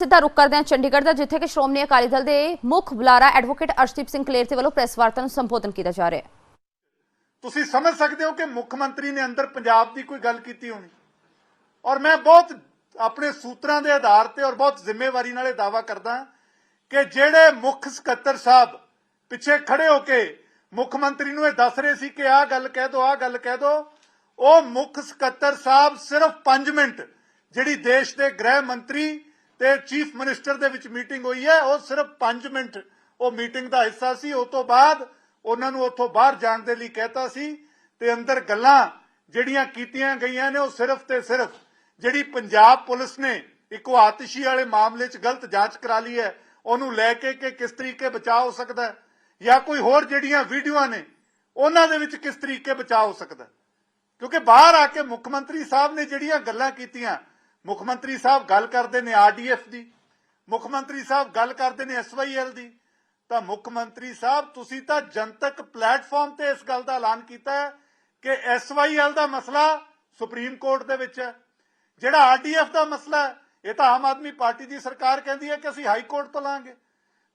ਸਿੱਧਾ ਰੁਕ ਕਰਦੇ ਹਾਂ ਚੰਡੀਗੜ੍ਹ ਦਾ, ਜਿੱਥੇ ਕਿ ਸ਼੍ਰੋਮਣੀ ਅਕਾਲੀ ਦਲ ਦੇ ਮੁੱਖ ਬੁਲਾਰਾ ਐਡਵੋਕੇਟ ਅਰਸ਼ਦੀਪ ਸਿੰਘ ਕਲੇਰ ਦੇ ਵੱਲੋਂ ਪ੍ਰੈਸ ਵਾਰਤਾ ਨੂੰ ਸੰਬੋਧਨ ਕੀਤਾ ਜਾ ਰਿਹਾ ਹੈ। ਤੁਸੀਂ ਸਮਝ ਸਕਦੇ ਹੋ ਕਿ ਮੁੱਖ ਮੰਤਰੀ ਨੇ ਅੰਦਰ ਪੰਜਾਬ ਦੀ ਕੋਈ ਗੱਲ ਕੀਤੀ ਹੋਣੀ। ਔਰ ਮੈਂ ਬਹੁਤ ਆਪਣੇ ਸੂਤਰਾਂ ਦੇ ਆਧਾਰ ਤੇ ਔਰ ਬਹੁਤ ਜ਼ਿੰਮੇਵਾਰੀ ਨਾਲ ਇਹ ਦਾਵਾ ਕਰਦਾ ਕਿ ਜਿਹੜੇ ਮੁੱਖ ਸਕੱਤਰ ਸਾਹਿਬ ਪਿੱਛੇ ਖੜੇ ਹੋ ਕੇ ਮੁੱਖ ਮੰਤਰੀ ਨੂੰ ਇਹ ਦੱਸ ਰਹੇ ਸੀ ਕਿ ਆਹ ਗੱਲ ਕਹਿ ਦੋ, ਆਹ ਗੱਲ ਕਹਿ ਦੋ, ਉਹ ਮੁੱਖ ਸਕੱਤਰ ਸਾਹਿਬ ਸਿਰਫ 5 ਮਿੰਟ ਜਿਹੜੀ ਦੇਸ਼ ਦੇ ਗ੍ਰਹਿ ਮੰਤਰੀ ਤੇ ਚੀਫ ਮਿਨਿਸਟਰ ਦੇ ਵਿੱਚ ਮੀਟਿੰਗ ਹੋਈ ਹੈ, ਉਹ ਸਿਰਫ 5 ਮਿੰਟ ਉਹ ਮੀਟਿੰਗ ਦਾ ਹਿੱਸਾ ਸੀ ਉਸ ਤੋਂ ਬਾਅਦ ਉਹਨਾਂ ਨੂੰ ਉੱਥੋਂ ਬਾਹਰ ਜਾਣ ਦੇ ਲਈ ਕਹਿਤਾ ਸੀ ਤੇ ਅੰਦਰ ਗੱਲਾਂ ਜਿਹੜੀਆਂ ਕੀਤੀਆਂ ਗਈਆਂ ਨੇ, ਉਹ ਸਿਰਫ ਤੇ ਸਿਰਫ ਜਿਹੜੀ ਪੰਜਾਬ ਪੁਲਿਸ ਨੇ ਇੱਕ ਉਹ ਆਤਿਸ਼ੀ ਵਾਲੇ ਮਾਮਲੇ 'ਚ ਗਲਤ ਜਾਂਚ ਕਰਾ ਲਈ ਹੈ, ਉਹਨੂੰ ਲੈ ਕੇ ਕਿ ਕਿਸ ਤਰੀਕੇ ਬਚਾਅ ਹੋ ਸਕਦਾ ਜਾਂ ਕੋਈ ਹੋਰ ਜਿਹੜੀਆਂ ਵੀਡੀਓਆਂ ਨੇ, ਉਹਨਾਂ ਦੇ ਵਿੱਚ ਕਿਸ ਤਰੀਕੇ ਬਚਾਅ ਹੋ ਸਕਦਾ ਕਿਉਂਕਿ ਬਾਹਰ ਆ ਕੇ ਮੁੱਖ ਮੰਤਰੀ ਸਾਹਿਬ ਨੇ ਜਿਹੜੀਆਂ ਗੱਲਾਂ ਕੀਤੀਆਂ ਮੁੱਖ ਮੰਤਰੀ ਸਾਹਿਬ ਗੱਲ ਕਰਦੇ ਨੇ ਆਰਡੀਐਫ ਦੀ, ਮੁੱਖ ਮੰਤਰੀ ਸਾਹਿਬ ਗੱਲ ਕਰਦੇ ਨੇ ਐਸਵਾਈਐਲ ਦੀ, ਤਾਂ ਮੁੱਖ ਮੰਤਰੀ ਸਾਹਿਬ ਤੁਸੀਂ ਤਾਂ ਜਨਤਕ ਪਲੇਟਫਾਰਮ ਤੇ ਇਸ ਗੱਲ ਦਾ ਐਲਾਨ ਕੀਤਾ ਹੈ ਕਿ ਐਸਵਾਈਐਲ ਦਾ ਮਸਲਾ ਸੁਪਰੀਮ ਕੋਰਟ ਦੇ ਵਿੱਚ ਹੈ। ਜਿਹੜਾ ਆਰਡੀਐਫ ਦਾ ਮਸਲਾ ਹੈ, ਇਹ ਤਾਂ ਆਮ ਆਦਮੀ ਪਾਰਟੀ ਦੀ ਸਰਕਾਰ ਕਹਿੰਦੀ ਹੈ ਕਿ ਅਸੀਂ ਹਾਈ ਕੋਰਟ ਤੋਂ ਲਾਂਗੇ।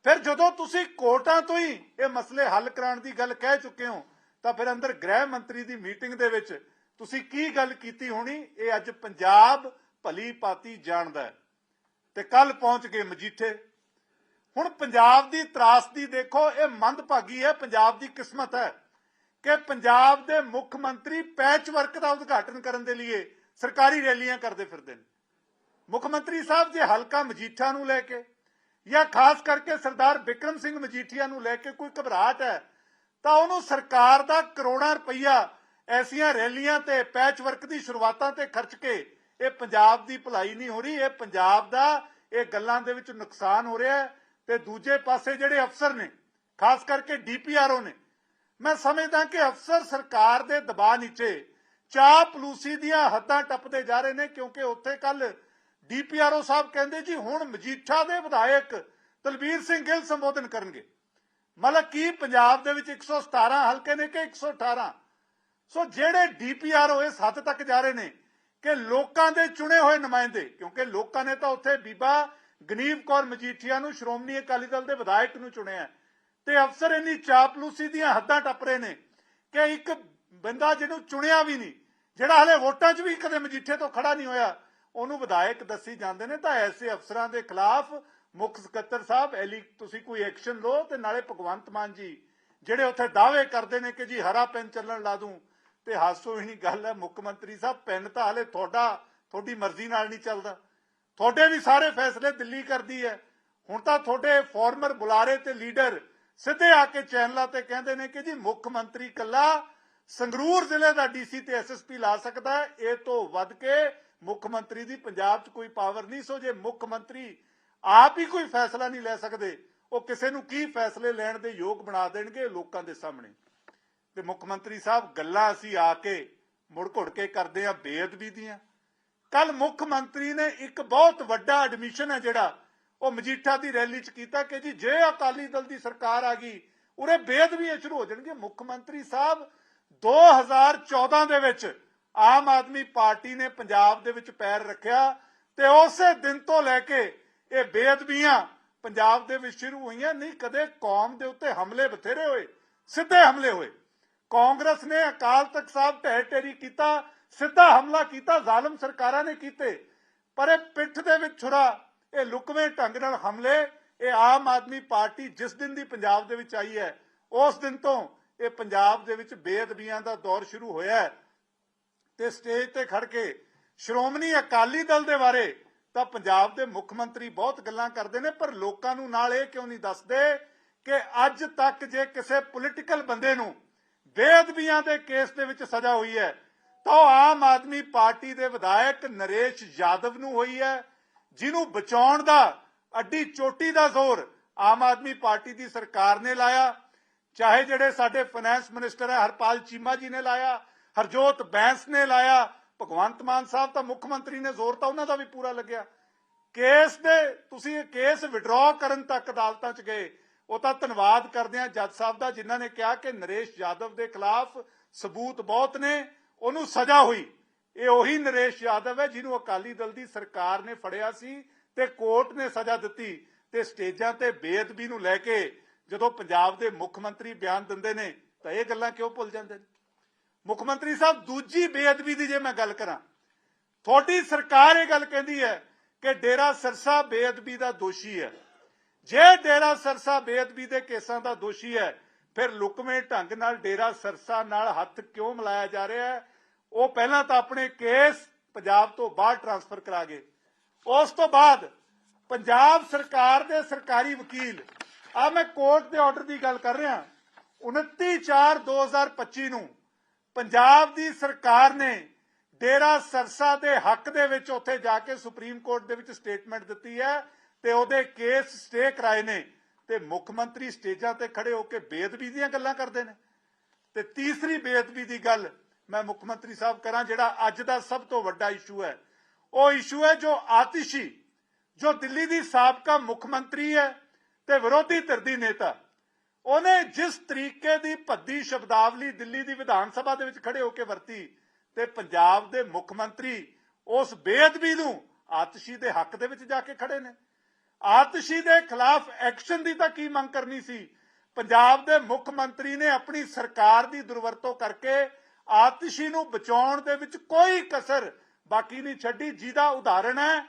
ਫਿਰ ਜਦੋਂ ਤੁਸੀਂ ਕੋਰਟਾਂ ਤੋਂ ਹੀ ਇਹ ਮਸਲੇ ਹੱਲ ਕਰਾਉਣ ਦੀ ਗੱਲ ਕਹਿ ਚੁੱਕੇ ਹੋ, ਤਾਂ ਫਿਰ ਅੰਦਰ ਗ੍ਰਹਿ ਮੰਤਰੀ ਦੀ ਮੀਟਿੰਗ ਦੇ ਵਿੱਚ ਤੁਸੀਂ ਕੀ ਗੱਲ ਕੀਤੀ ਹੋਣੀ? ਇਹ ਅੱਜ ਪੰਜਾਬ ਭਲੀ ਪਾਤੀ ਜਾਣਦਾ ਤੇ ਕੱਲ ਪਹੁੰਚ ਗਏ ਮਜੀਠੇ। ਹੁਣ ਪੰਜਾਬ ਦੀ ਤਰਾਸਦੀ ਦੇਖੋ, ਇਹ ਮੰਦਭਾਗੀ ਹੈ, ਪੰਜਾਬ ਦੀ ਕਿਸਮਤ ਹੈ ਕਿ ਪੰਜਾਬ ਦੇ ਮੁੱਖ ਮੰਤਰੀ ਪੈਚ ਵਰਕ ਦਾ ਉਦਘਾਟਨ ਕਰਨ ਦੇ ਲਈ ਸਰਕਾਰੀ ਰੈਲੀਆਂ ਕਰਦੇ ਫਿਰਦੇ ਨੇ। ਮੁੱਖ ਮੰਤਰੀ ਸਾਹਿਬ ਜੇ ਹਲਕਾ ਮਜੀਠਾ ਨੂੰ ਲੈ ਕੇ ਜਾਂ ਖਾਸ ਕਰਕੇ ਸਰਦਾਰ ਵਿਕਰਮ ਸਿੰਘ ਮਜੀਠੀਆ ਨੂੰ ਲੈ ਕੇ ਕੋਈ ਘਬਰਾਹਟ ਹੈ, ਤਾਂ ਉਹਨੂੰ ਸਰਕਾਰ ਦਾ ਕਰੋੜਾਂ ਰੁਪਈਆ ਐਸੀਆਂ ਰੈਲੀਆਂ ਤੇ ਪੈਚ ਵਰਕ ਦੀ ਸ਼ੁਰੂਆਤਾਂ ਤੇ ਖਰਚ ਕੇ ਇਹ ਪੰਜਾਬ ਦੀ ਭਲਾਈ ਨਹੀਂ ਹੋ ਰਹੀ, ਇਹ ਪੰਜਾਬ ਦਾ, ਇਹ ਗੱਲਾਂ ਦੇ ਵਿੱਚ ਨੁਕਸਾਨ ਹੋ ਰਿਹਾ ਤੇ ਦੂਜੇ ਪਾਸੇ ਜਿਹੜੇ ਅਫਸਰ ਨੇ, ਖਾਸ ਕਰਕੇ ਡੀਪੀਆਰਓ ਨੇ, ਮੈਂ ਸਮਝਦਾ ਕਿ ਅਫਸਰ ਸਰਕਾਰ ਦੇ ਦਬਾਅ ਨੀਚੇ ਚਾਹ ਪਲੂਸੀ ਦੀਆਂ ਹੱਦਾਂ ਟੱਪਦੇ ਜਾ ਰਹੇ ਨੇ, ਕਿਉਂਕਿ ਉੱਥੇ ਕੱਲ ਡੀਪੀਆਰਓ ਸਾਹਿਬ ਕਹਿੰਦੇ ਜੀ, ਹੁਣ ਮਜੀਠਾ ਦੇ ਵਿਧਾਇਕ ਤਲਬੀਰ ਸਿੰਘ ਗਿੱਲ ਸੰਬੋਧਨ ਕਰਨਗੇ। ਮਤਲਬ ਕੀ ਪੰਜਾਬ ਦੇ ਵਿੱਚ 117 ਹਲਕੇ ਨੇ ਕਿ 118 ਸੋ ਜਿਹੜੇ ਡੀਪੀਆਰਓ ਇਸ ਹੱਦ ਤੱਕ ਜਾ ਰਹੇ ਨੇ ਕਿ ਲੋਕਾਂ ਦੇ ਚੁਣੇ ਹੋਏ ਨੁਮਾਇੰਦੇ, ਕਿਉਂਕਿ ਲੋਕਾਂ ਨੇ ਤਾਂ ਉੱਥੇ ਬੀਬਾ ਗਨੀਵ ਕੌਰ ਮਜੀਠੀਆ ਨੂੰ ਸ਼੍ਰੋਮਣੀ ਅਕਾਲੀ ਦਲ ਦੇ ਵਿਧਾਇਕ ਨੂੰ ਚੁਣਿਆ ਤੇ ਅਫਸਰ ਇੰਨੀ ਚਾਪਲੂਸੀ ਦੀਆਂ ਹੱਦਾਂ ਟੱਪ ਰਹੇ ਨੇ ਕਿ ਇੱਕ ਬੰਦਾ ਜਿਹਨੂੰ ਚੁਣਿਆ ਵੀ ਨਹੀਂ, ਜਿਹੜਾ ਹਲੇ ਵੋਟਾਂ 'ਚ ਵੀ ਕਦੇ ਮਜੀਠੇ ਤੋਂ ਖੜਾ ਨਹੀਂ ਹੋਇਆ, ਉਹਨੂੰ ਵਿਧਾਇਕ ਦੱਸੀ ਜਾਂਦੇ ਨੇ, ਤਾਂ ਐਸੇ ਅਫਸਰਾਂ ਦੇ ਖਿਲਾਫ ਮੁੱਖ ਸਕੱਤਰ ਸਾਹਿਬ, ਐਲੀ, ਤੁਸੀਂ ਕੋਈ ਐਕਸ਼ਨ ਲਓ ਤੇ ਨਾਲੇ ਭਗਵੰਤ ਮਾਨ ਜੀ, ਜਿਹੜੇ ਉੱਥੇ ਦਾਅਵੇ ਕਰਦੇ ਨੇ ਕਿ ਜੀ ਹਰਾ ਪੈਨ ਚੱਲਣ ਲਾ ਦੂੰ ਤੇ ਹਾਸੋ ਗੱਲ ਹੈ, ਮੁੱਖ ਮੰਤਰੀ ਸਾਹਿਬ, ਪਿੰਡ ਤਾਂ ਹਲੇ ਤੁਹਾਡਾ, ਤੁਹਾਡੀ ਮਰਜ਼ੀ ਨਾਲ ਨਹੀਂ ਚੱਲਦਾ। ਤੁਹਾਡੇ ਵੀ ਸਾਰੇ ਫੈਸਲੇ ਦਿੱਲੀ ਕਰਦੀ ਹੈ। ਹੁਣ ਤਾਂ ਤੁਹਾਡੇ ਫਾਰਮਰ ਬੁਲਾਰੇ ਤੇ ਲੀਡਰ ਸਿੱਧੇ ਆ ਕੇ ਚੈਨਲਾਂ ਤੇ ਕਹਿੰਦੇ ਨੇ ਕਿ ਜੀ, ਮੁੱਖ ਮੰਤਰੀ ਕੱਲਾ ਸੰਗਰੂਰ ਜ਼ਿਲ੍ਹੇ ਦਾ ਡੀਸੀ ਤੇ ਐਸਐਸਪੀ ਲਾ ਸਕਦਾ ਹੈ। ਇਹ ਤੋਂ ਵੱਧ ਕੇ ਮੁੱਖ ਮੰਤਰੀ ਦੀ ਪੰਜਾਬ 'ਚ ਕੋਈ ਪਾਵਰ ਨਹੀਂ। ਸੋ ਜੇ ਮੁੱਖ ਮੰਤਰੀ ਆਪ ਹੀ ਕੋਈ ਫੈਸਲਾ ਨਹੀਂ ਲੈ ਸਕਦੇ, ਉਹ ਕਿਸੇ ਨੂੰ ਕੀ ਫੈਸਲੇ ਲੈਣ ਦੇ ਯੋਗ ਬਣਾ ਦੇਣਗੇ ਲੋਕਾਂ ਦੇ ਸਾਹਮਣੇ। ਤੇ ਮੁੱਖ ਮੰਤਰੀ ਸਾਹਿਬ ਗੱਲਾਂ ਅਸੀਂ ਆ ਕੇ ਮੁੜ ਘੁੜ ਕੇ ਕਰਦੇ ਆ ਬੇਅਦਬੀ ਦੀਆਂ। ਕੱਲ ਮੁੱਖ ਮੰਤਰੀ ਨੇ ਇੱਕ ਬਹੁਤ ਵੱਡਾ ਐਡਮਿਸ਼ਨ ਹੈ ਜਿਹੜਾ, ਉਹ ਮਜੀਠਾ ਦੀ ਰੈਲੀ 'ਚ ਕੀਤਾ ਕਿ ਜੀ ਜੇ ਅਕਾਲੀ ਦਲ ਦੀ ਸਰਕਾਰ ਆ ਗਈ, ਉਰੇ ਬੇਅਦਬੀਆਂ ਸ਼ੁਰੂ ਹੋ ਜਾਣਗੀਆਂ। ਮੁੱਖ ਮੰਤਰੀ ਸਾਹਿਬ 2014 ਦੇ ਵਿੱਚ ਆਮ ਆਦਮੀ ਪਾਰਟੀ ਨੇ ਪੰਜਾਬ ਦੇ ਵਿੱਚ ਪੈਰ ਰੱਖਿਆ ਤੇ ਉਸੇ ਦਿਨ ਤੋਂ ਲੈ ਕੇ ਇਹ ਬੇਅਦਬੀਆਂ ਪੰਜਾਬ ਦੇ ਵਿੱਚ ਸ਼ੁਰੂ ਹੋਈਆਂ। ਨਹੀਂ, ਕਦੇ ਕੌਮ ਦੇ ਉੱਤੇ ਹਮਲੇ ਬਥੇਰੇ ਹੋਏ, ਸਿੱਧੇ ਹਮਲੇ ਹੋਏ। ਕਾਂਗਰਸ ਨੇ ਅਕਾਲ ਤਖਤ ਸਾਹਿਬ ਢਹਿ ਢੇਰੀ ਕੀਤਾ, ਸਿੱਧਾ ਹਮਲਾ ਕੀਤਾ, ਜ਼ਾਲਮ ਸਰਕਾਰਾਂ ਨੇ ਕੀਤੇ। ਪਰ ਇਹ ਪਿੱਠ ਦੇ ਵਿੱਚ ਛੁਰਾ, ਇਹ ਲੁਕਵੇਂ ਢੰਗ ਨਾਲ ਹਮਲੇ, ਇਹ ਆਮ ਆਦਮੀ ਪਾਰਟੀ ਜਿਸ ਦਿਨ ਦੀ ਪੰਜਾਬ ਦੇ ਵਿੱਚ ਆਈ ਹੈ, ਉਸ ਦਿਨ ਤੋਂ ਇਹ ਪੰਜਾਬ ਦੇ ਵਿੱਚ ਬੇਅਦਬੀਆਂ ਦਾ ਦੌਰ ਸ਼ੁਰੂ ਹੋਇਆ ਹੈ। ਤੇ ਸਟੇਜ ਤੇ ਖੜ ਕੇ ਸ਼੍ਰੋਮਣੀ ਅਕਾਲੀ ਦਲ ਦੇ ਬਾਰੇ ਤਾਂ ਪੰਜਾਬ ਦੇ ਮੁੱਖ ਮੰਤਰੀ ਬਹੁਤ ਗੱਲਾਂ ਕਰਦੇ ਨੇ, ਪਰ ਲੋਕਾਂ ਨੂੰ ਨਾਲ ਇਹ ਕਿਉਂ ਨਹੀਂ ਦੱਸਦੇ ਕਿ ਅੱਜ ਤੱਕ ਜੇ ਕਿਸੇ ਪੋਲੀਟੀਕਲ ਬੰਦੇ ਨੂੰ ਬੇਅਦਬੀਆਂ ਦੇ ਕੇਸ ਦੇ ਵਿੱਚ ਸਜ਼ਾ ਹੋਈ ਹੈ। ਤਾਂ ਆਮ ਆਦਮੀ ਪਾਰਟੀ ਦੇ ਵਿਧਾਇਕ ਨਰੇਸ਼ ਯਾਦਵ ਨੂੰ ਹੋਈ ਹੈ, ਜਿਹਨੂੰ ਬਚਾਉਣ ਦਾ, ਅੱਡੀ ਚੋਟੀ ਦਾ ਜ਼ੋਰ ਆਮ ਆਦਮੀ ਪਾਰਟੀ ਦੀ ਸਰਕਾਰ ਨੇ ਲਾਇਆ। ਚਾਹੇ ਜਿਹੜੇ ਸਾਡੇ ਫਾਈਨੈਂਸ ਮਿਨਿਸਟਰ ਹੈ, ਹਰਪਾਲ ਚੀਮਾ ਜੀ ਨੇ ਲਾਇਆ, ਹਰਜੋਤ ਬੈਂਸ ਨੇ ਲਾਇਆ, ਭਗਵੰਤ ਮਾਨ ਸਾਹਿਬ ਤਾਂ ਮੁੱਖ ਮੰਤਰੀ ਨੇ, ਜ਼ੋਰ ਤਾਂ ਉਹਨਾਂ ਦਾ ਵੀ ਪੂਰਾ ਲੱਗਿਆ। ਕੇਸ ਦੇ, ਤੁਸੀਂ ਇਹ ਕੇਸ ਵਿਡਰਾ ਕਰਨ ਤੱਕ ਅਦਾਲਤਾਂ 'ਚ ਗਏ। ਉਹ ਤਾਂ ਧੰਨਵਾਦ ਕਰਦੇ ਆ ਜੱਜ ਸਾਹਿਬ ਦਾ, ਜਿਨ੍ਹਾਂ ਨੇ ਕਿਹਾ ਕਿ ਨਰੇਸ਼ ਯਾਦਵ ਦੇ ਖਿਲਾਫ ਸਬੂਤ ਬਹੁਤ ਨੇ, ਉਹਨੂੰ ਸਜ਼ਾ ਹੋਈ। ਇਹ ਉਹੀ ਨਰੇਸ਼ ਯਾਦਵ ਹੈ ਜਿਹਨੂੰ ਅਕਾਲੀ ਦਲ ਦੀ ਸਰਕਾਰ ਨੇ ਫੜਿਆ ਸੀ ਤੇ ਕੋਰਟ ਨੇ ਸਜ਼ਾ ਦਿੱਤੀ ਤੇ ਸਟੇਜਾਂ ਤੇ ਬੇਅਦਬੀ ਨੂੰ ਲੈ ਕੇ ਜਦੋਂ ਪੰਜਾਬ ਦੇ ਮੁੱਖ ਮੰਤਰੀ ਬਿਆਨ ਦਿੰਦੇ ਨੇ, ਤਾਂ ਇਹ ਗੱਲਾਂ ਕਿਉਂ ਭੁੱਲ ਜਾਂਦੇ ਨੇ? ਮੁੱਖ ਮੰਤਰੀ ਸਾਹਿਬ, ਦੂਜੀ ਬੇਅਦਬੀ ਦੀ ਜੇ ਮੈਂ ਗੱਲ ਕਰਾਂ, ਤੁਹਾਡੀ ਸਰਕਾਰ ਇਹ ਗੱਲ ਕਹਿੰਦੀ ਹੈ ਕਿ ਡੇਰਾ ਸਰਸਾ ਬੇਅਦਬੀ ਦਾ ਦੋਸ਼ੀ ਹੈ। ਜੇ ਡੇਰਾ ਸਰਸਾ ਬੇਅਦਬੀ ਦੇ ਕੇਸਾਂ ਦਾ ਦੋਸ਼ੀ ਹੈ, ਫਿਰ ਲੁਕਵੇਂ ਢੰਗ ਨਾਲ ਡੇਰਾ ਸਰਸਾ ਨਾਲ ਹੱਥ ਕਿਉਂ ਮਿਲਾਇਆ ਜਾ ਰਿਹਾ ਹੈ? ਉਹ ਪਹਿਲਾਂ ਤਾਂ ਆਪਣੇ ਕੇਸ ਪੰਜਾਬ ਤੋਂ ਬਾਹਰ ਟਰਾਂਸਫਰ ਕਰਾ ਗਏ ਉਸ ਤੋਂ ਬਾਅਦ ਪੰਜਾਬ ਸਰਕਾਰ ਦੇ ਸਰਕਾਰੀ ਵਕੀਲ ਆ ਮੈਂ ਕੋਰਟ ਦੇ ਆਰਡਰ ਦੀ ਗੱਲ ਕਰ ਰਿਹਾ 29/4/2025 ਨੂੰ ਪੰਜਾਬ ਦੀ ਸਰਕਾਰ ਨੇ ਡੇਰਾ ਸਰਸਾ ਦੇ ਹੱਕ ਦੇ ਵਿੱਚ ਉੱਥੇ ਜਾ ਕੇ ਸੁਪਰੀਮ ਕੋਰਟ ਦੇ ਵਿੱਚ ਸਟੇਟਮੈਂਟ ਦਿੱਤੀ ਹੈ। ਤੇ ਉਹਦੇ ਕੇਸ ਸਟੇ ਕਰਾਏ ਨੇ ਤੇ ਮੁੱਖ ਮੰਤਰੀ ਸਟੇਜਾਂ ਤੇ ਖੜੇ ਹੋ ਕੇ ਬੇਅਦਬੀ ਦੀਆਂ ਗੱਲਾਂ ਕਰਦੇ ਨੇ। ਤੇ ਤੀਸਰੀ ਬੇਅਦਬੀ ਦੀ ਗੱਲ ਮੈਂ ਮੁੱਖ ਮੰਤਰੀ ਸਾਹਿਬ ਕਰਾਂ, ਜਿਹੜਾ ਅੱਜ ਦਾ ਸਭ ਤੋਂ ਵੱਡਾ ਇਸ਼ੂ ਹੈ। ਉਹ ਇਸ਼ੂ ਹੈ ਜੋ ਆਤਿਸ਼ੀ, ਜੋ ਦਿੱਲੀ ਦੀ ਸਾਬਕਾ ਮੁੱਖ ਮੰਤਰੀ ਹੈ ਤੇ ਵਿਰੋਧੀ ਧਿਰ ਦੀ ਨੇਤਾ। ਉਹਨੇ ਜਿਸ ਤਰੀਕੇ ਦੀ ਭੱਦੀ ਸ਼ਬਦਾਵਲੀ ਦਿੱਲੀ ਦੀ ਵਿਧਾਨ ਸਭਾ ਦੇ ਵਿੱਚ ਖੜੇ ਹੋ ਕੇ ਵਰਤੀ ਤੇ ਪੰਜਾਬ ਦੇ ਮੁੱਖ ਮੰਤਰੀ ਉਸ ਬੇਅਦਬੀ ਨੂੰ ਆਤਿਸ਼ੀ ਦੇ ਹੱਕ ਦੇ ਵਿੱਚ ਜਾ ਕੇ ਖੜੇ ਨੇ। ਆਤਿਸ਼ੀ ਦੇ ਖਿਲਾਫ ਐਕਸ਼ਨ ਦੀ ਤਾਂ ਕੀ ਮੰਗ ਕਰਨੀ ਸੀ? ਪੰਜਾਬ ਦੇ ਮੁੱਖ ਮੰਤਰੀ ਨੇ ਆਪਣੀ ਸਰਕਾਰ ਦੀ ਦੁਰਵਰਤੋਂ ਕਰਕੇ ਆਤਿਸ਼ੀ ਨੂੰ ਬਚਾਉਣ ਦੇ ਵਿੱਚ ਕੋਈ ਕਸਰ ਬਾਕੀ ਨਹੀਂ ਛੱਡੀ। ਜਿਹਦਾ ਉਦਾਹਰਣ ਹੈ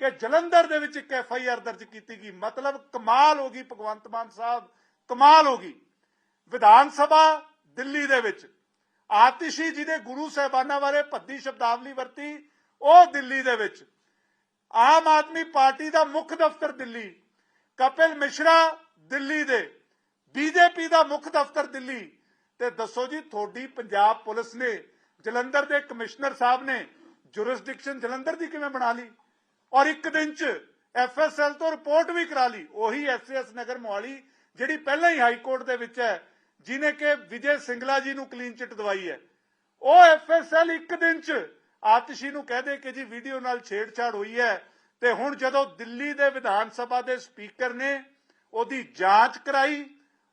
ਕਿ ਜਲੰਧਰ ਦੇ ਵਿੱਚ ਇੱਕ ਐਫ ਆਈ ਆਰ ਦਰਜ ਕੀਤੀ ਗਈ। ਮਤਲਬ ਕਮਾਲ ਹੋ ਗਈ ਭਗਵੰਤ ਮਾਨ ਸਾਹਿਬ, ਕਮਾਲ ਹੋ ਗਈ। ਵਿਧਾਨ ਸਭਾ ਦਿੱਲੀ ਦੇ ਵਿੱਚ ਆਤਿਸ਼ੀ ਜਿਹਦੇ ਗੁਰੂ ਸਾਹਿਬਾਨਾਂ ਬਾਰੇ ਭੱਦੀ ਸ਼ਬਦਾਵਲੀ ਵਰਤੀ, ਉਹ ਦਿੱਲੀ ਦੇ ਵਿੱਚ ਆਮ ਆਦਮੀ ਪਾਰਟੀ ਦਾ ਮੁੱਖ ਦਫ਼ਤਰ ਦਿੱਲੀ, ਕਪਿਲ ਮਿਸ਼ਰਾ ਦਿੱਲੀ ਦੇ, ਬੀਜੇਪੀ ਦਾ ਮੁੱਖ ਦਫ਼ਤਰ ਦਿੱਲੀ। ਤੇ ਦੱਸੋ ਜੀ, ਤੁਹਾਡੀ ਪੰਜਾਬ ਪੁਲਿਸ ਨੇ, ਜਲੰਧਰ ਦੇ ਕਮਿਸ਼ਨਰ ਸਾਹਿਬ ਨੇ ਜੁਰਿਸਡਿਕਸ਼ਨ ਜਲੰਧਰ ਦੀ ਕਿਵੇਂ ਬਣਾ ਲਈ? ਔਰ ਇੱਕ ਦਿਨ ਚ ਐਫਐਸਐਲ ਤੋਂ ਰਿਪੋਰਟ ਵੀ ਕਰਾ ਲਈ, ਉਹੀ ਐਸਐਸ ਨਗਰ ਮੋਹਾਲੀ, ਜਿਹੜੀ ਪਹਿਲਾਂ ਹੀ ਹਾਈ ਕੋਰਟ ਦੇ ਵਿੱਚ ਹੈ ਜਿਨੇ ਕਿ ਵਿਜੇ ਸਿੰਗਲਾ ਜੀ ਨੂੰ ਕਲੀਨ ਚਿੱਟ ਦਵਾਈ ਹੈ। ਉਹ ਐਫਐਸਐਲ ਇੱਕ ਦਿਨ ਚ ਆਤਿਸ਼ੀ ਨੂੰ ਕਹਦੇ ਕਿ ਜੀ ਵੀਡੀਓ ਨਾਲ ਛੇੜਛਾੜ ਹੋਈ ਹੈ ਤੇ ਹੁਣ ਜਦੋਂ ਦਿੱਲੀ ਦੇ ਵਿਧਾਨ ਸਭਾ ਦੇ ਸਪੀਕਰ ਨੇ ਉਹਦੀ ਜਾਂਚ ਕਰਾਈ,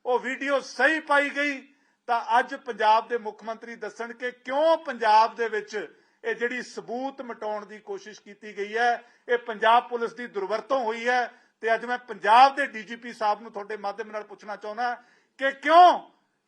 ਉਹ ਵੀਡੀਓ ਸਹੀ ਪਾਈ ਗਈ, ਤਾਂ ਅੱਜ ਪੰਜਾਬ ਦੇ ਮੁੱਖ ਮੰਤਰੀ ਦੱਸਣ ਕਿ ਕਿਉਂ ਪੰਜਾਬ ਦੇ ਵਿੱਚ ਇਹ ਜਿਹੜੀ ਸਬੂਤ ਮਟਾਉਣ ਦੀ ਕੋਸ਼ਿਸ਼ ਕੀਤੀ ਗਈ ਹੈ, ਇਹ ਪੰਜਾਬ ਪੁਲਿਸ ਦੀ ਦੁਰਵਰਤੋਂ ਹੋਈ ਹੈ ਤੇ ਅੱਜ ਮੈਂ ਪੰਜਾਬ ਦੇ ਡੀਜੀਪੀ ਸਾਹਿਬ ਨੂੰ ਤੁਹਾਡੇ ਮਾਧਿਅਮ ਨਾਲ ਪੁੱਛਣਾ ਚਾਹੁੰਦਾ ਕਿ ਕਿਉਂ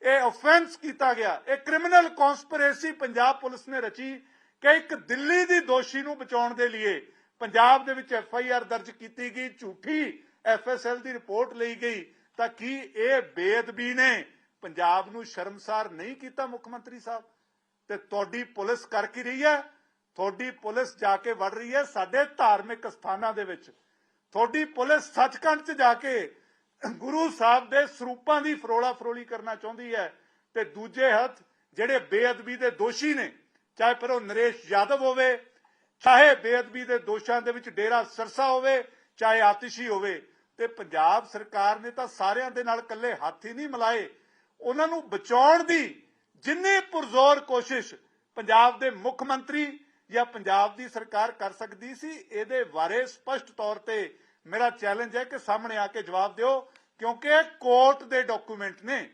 ਇਹ ਆਫੈਂਸ ਕੀਤਾ ਗਿਆ, ਇਹ ਕ੍ਰਿਮੀਨਲ ਕਨਸਪੀਰੇਸੀ ਪੰਜਾਬ ਪੁਲਿਸ ਨੇ ਰਚੀ ਕਿ ਇੱਕ ਦਿੱਲੀ ਦੀ ਦੋਸ਼ੀ ਨੂੰ ਬਚਾਉਣ ਦੇ ਲਈ ਪੰਜਾਬ ਦੇ ਵਿੱਚ ਐਫ ਆਈ ਆਰ ਦਰਜ ਕੀਤੀ ਗਈ, ਝੂਠੀ ਐਫ ਐਸ ਐਲ ਦੀ ਰਿਪੋਰਟ ਲਈ ਗਈ, ਤਾਂ ਕੀ ਇਹ ਬੇਅਦਬੀ ਨੇ ਪੰਜਾਬ ਨੂੰ ਸ਼ਰਮਸਾਰ ਨਹੀਂ ਕੀਤਾ ਮੁੱਖ ਮੰਤਰੀ ਸਾਹਿਬ? ਤੇ ਤੁਹਾਡੀ ਪੁਲਿਸ ਕਰ ਕੀ ਰਹੀ ਹੈ? ਤੁਹਾਡੀ ਪੁਲਿਸ ਜਾ ਕੇ ਵੜ ਰਹੀ ਹੈ ਸਾਡੇ ਧਾਰਮਿਕ ਸਥਾਨਾਂ ਦੇ ਵਿੱਚ। ਤੁਹਾਡੀ ਪੁਲਿਸ ਸੱਚਖੰਡ 'ਚ ਜਾ ਕੇ ਗੁਰੂ ਸਾਹਿਬ ਦੇ ਸਰੂਪਾਂ ਦੀ ਫਰੋਲਾ ਫਰੋਲੀ ਕਰਨਾ ਚਾਹੁੰਦੀ ਹੈ ਤੇ ਦੂਜੇ ਹੱਥ ਜਿਹੜੇ ਬੇਅਦਬੀ ਦੇ ਦੋਸ਼ੀ ਨੇ ਚਾਹੇ ਫਿਰ ਉਹ ਨਰੇਸ਼ ਯਾਦਵ ਹੋਵੇ, ਚਾਹੇ ਬੇਅਦਬੀ ਦੇ ਦੋਸ਼ਾਂ ਦੇ ਵਿੱਚ ਡੇਰਾ ਸਰਸਾ ਹੋਵੇ, ਚਾਹੇ ਆਤਿਸ਼ੀ ਹੋਵੇ, ਤੇ ਪੰਜਾਬ ਸਰਕਾਰ ਨੇ ਤਾਂ ਸਾਰਿਆਂ ਦੇ ਨਾਲ ਇਕੱਲੇ ਹੱਥ ਹੀ ਨਹੀਂ ਮਿਲਾਏ। ਉਹਨਾਂ ਨੂੰ ਬਚਾਉਣ ਦੀ ਜਿੰਨੀ ਪੁਰਜ਼ੋਰ ਕੋਸ਼ਿਸ਼ ਪੰਜਾਬ ਦੇ ਮੁੱਖ ਮੰਤਰੀ ਜਾਂ ਪੰਜਾਬ ਦੀ ਸਰਕਾਰ ਕਰ ਸਕਦੀ ਸੀ, ਇਹਦੇ ਬਾਰੇ ਸਪਸ਼ਟ ਤੌਰ ਤੇ ਮੇਰਾ ਚੈਲੰਜ ਹੈ ਕਿ ਸਾਹਮਣੇ ਆ ਕੇ ਜਵਾਬ ਦਿਓ, ਕਿਉਂਕਿ ਇਹ ਕੋਰਟ ਦੇ ਡਾਕੂਮੈਂਟ ਨੇ।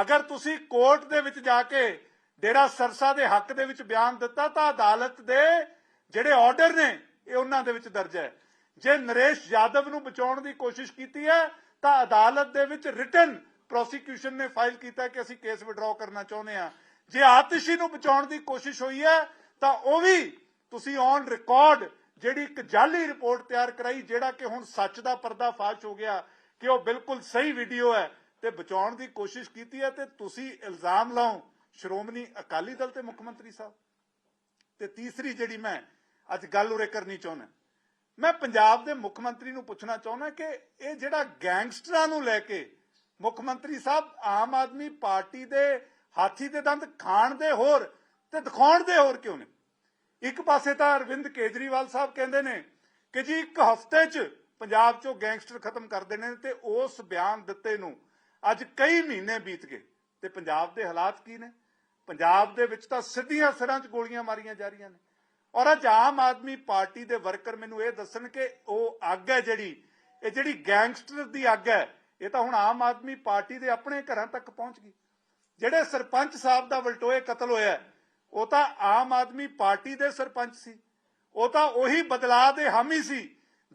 ਅਗਰ ਤੁਸੀਂ ਕੋਰਟ ਦੇ ਵਿੱਚ ਜਾ ਕੇ ਡੇਰਾ ਸਰਸਾ ਦੇ ਹੱਕ ਦੇ ਵਿੱਚ ਬਿਆਨ ਦਿੱਤਾ ਤਾਂ ਅਦਾਲਤ ਦੇ ਜਿਹੜੇ ਆਰਡਰ ਨੇ, ਇਹ ਉਹਨਾਂ ਦੇ ਵਿੱਚ ਦਰਜ ਹੈ। ਜੇ ਨਰੇਸ਼ ਯਾਦਵ ਨੂੰ ਬਚਾਉਣ ਦੀ ਕੋਸ਼ਿਸ਼ ਕੀਤੀ ਹੈ, ਤਾਂ ਅਦਾਲਤ ਦੇ ਵਿੱਚ ਰਿਟਨ ਪ੍ਰੋਸੀਕਿਊਸ਼ਨ ਨੇ ਫਾਈਲ ਕੀਤਾ ਕਿ ਅਸੀਂ ਕੇਸ ਵਿਡਰਾਅ ਕਰਨਾ ਚਾਹੁੰਦੇ ਹਾਂ। ਜੇ ਆਤਿਸ਼ੀ ਨੂੰ ਬਚਾਉਣ ਦੀ ਕੋਸ਼ਿਸ਼ ਹੋਈ ਹੈ, ਤਾਂ ਉਹ ਵੀ ਤੁਸੀਂ ਔਨ ਰਿਕਾਰਡ ਜਿਹੜੀ ਇੱਕ ਜਾਲੀ ਰਿਪੋਰਟ ਤਿਆਰ ਕਰਾਈ, ਜਿਹੜਾ ਕਿ ਹੁਣ ਸੱਚ ਦਾ ਪਰਦਾਫਾਸ਼ ਹੋ ਗਿਆ ਕਿ ਉਹ ਬਿਲਕੁਲ ਸਹੀ ਵੀਡੀਓ ਹੈ ਤੇ ਬਚਾਉਣ ਦੀ ਕੋਸ਼ਿਸ਼ ਕੀਤੀ ਹੈ ਤੇ ਤੁਸੀਂ ਇਲਜ਼ਾਮ ਲਾਓ ਸ਼੍ਰੋਮਣੀ ਅਕਾਲੀ ਦਲ ਤੇ ਮੁੱਖ ਮੰਤਰੀ ਸਾਹਿਬ ਤੇ ਤੀਸਰੀ ਜਿਹੜੀ ਮੈਂ ਅੱਜ ਗੱਲ ਉਰੇ ਕਰਨੀ ਚਾਹੁੰਦਾ, ਮੈਂ ਪੰਜਾਬ ਦੇ ਮੁੱਖ ਮੰਤਰੀ ਨੂੰ ਪੁੱਛਣਾ ਚਾਹੁੰਦਾ ਕਿ ਇਹ ਜਿਹੜਾ ਗੈਂਗਸਟਰਾਂ ਨੂੰ ਲੈ ਕੇ ਮੁੱਖ ਮੰਤਰੀ ਸਾਹਿਬ ਆਮ ਆਦਮੀ ਪਾਰਟੀ ਦੇ ਹਾਥੀ ਦੇ ਦੰਦ ਖਾਣ ਦੇ ਹੋਰ ਤੇ ਦਿਖਾਉਣ ਦੇ ਹੋਰ ਕਿਉਂ ਨੇ? ਇੱਕ ਪਾਸੇ ਤਾਂ ਅਰਵਿੰਦ ਕੇਜਰੀਵਾਲ ਸਾਹਿਬ ਕਹਿੰਦੇ ਨੇ ਕਿ ਜੀ ਇੱਕ ਹਫ਼ਤੇ 'ਚ ਪੰਜਾਬ 'ਚੋਂ ਗੈਂਗਸਟਰ ਖਤਮ ਕਰ ਦੇਣੇ ਨੇ ਤੇ ਉਸ ਬਿਆਨ ਦਿੱਤੇ ਨੂੰ ਅੱਜ ਕਈ ਮਹੀਨੇ ਬੀਤ ਗਏ ਤੇ ਪੰਜਾਬ ਦੇ ਹਾਲਾਤ ਕੀ ਨੇ? ਪੰਜਾਬ ਦੇ ਵਿੱਚ ਤਾਂ ਸਿੱਧੀਆਂ ਸਿਰਾਂ 'ਚ ਗੋਲੀਆਂ ਮਾਰੀਆਂ ਜਾ ਰਹੀਆਂ ਨੇ। ਔਰ ਅੱਜ ਆਮ ਆਦਮੀ ਪਾਰਟੀ ਦੇ ਵਰਕਰ ਮੈਨੂੰ ਇਹ ਦੱਸਣ ਕਿ ਉਹ ਅੱਗ ਹੈ ਜਿਹੜੀ, ਇਹ ਜਿਹੜੀ ਗੈਂਗਸਟਰ ਦੀ ਅੱਗ ਹੈ, ਇਹ ਤਾਂ ਹੁਣ ਆਮ ਆਦਮੀ ਪਾਰਟੀ ਦੇ ਆਪਣੇ ਘਰਾਂ ਤੱਕ ਪਹੁੰਚ ਗਈ। ਜਿਹੜੇ ਸਰਪੰਚ ਸਾਹਿਬ ਦਾ ਵਲਟੋਏ ਕਤਲ ਹੋਇਆ, ਉਹ ਤਾਂ ਆਮ ਆਦਮੀ ਪਾਰਟੀ ਦੇ ਸਰਪੰਚ ਸੀ। ਉਹ ਤਾਂ ਉਹੀ ਬਦਲਾਅ ਦੇ ਹਾਮੀ ਸੀ,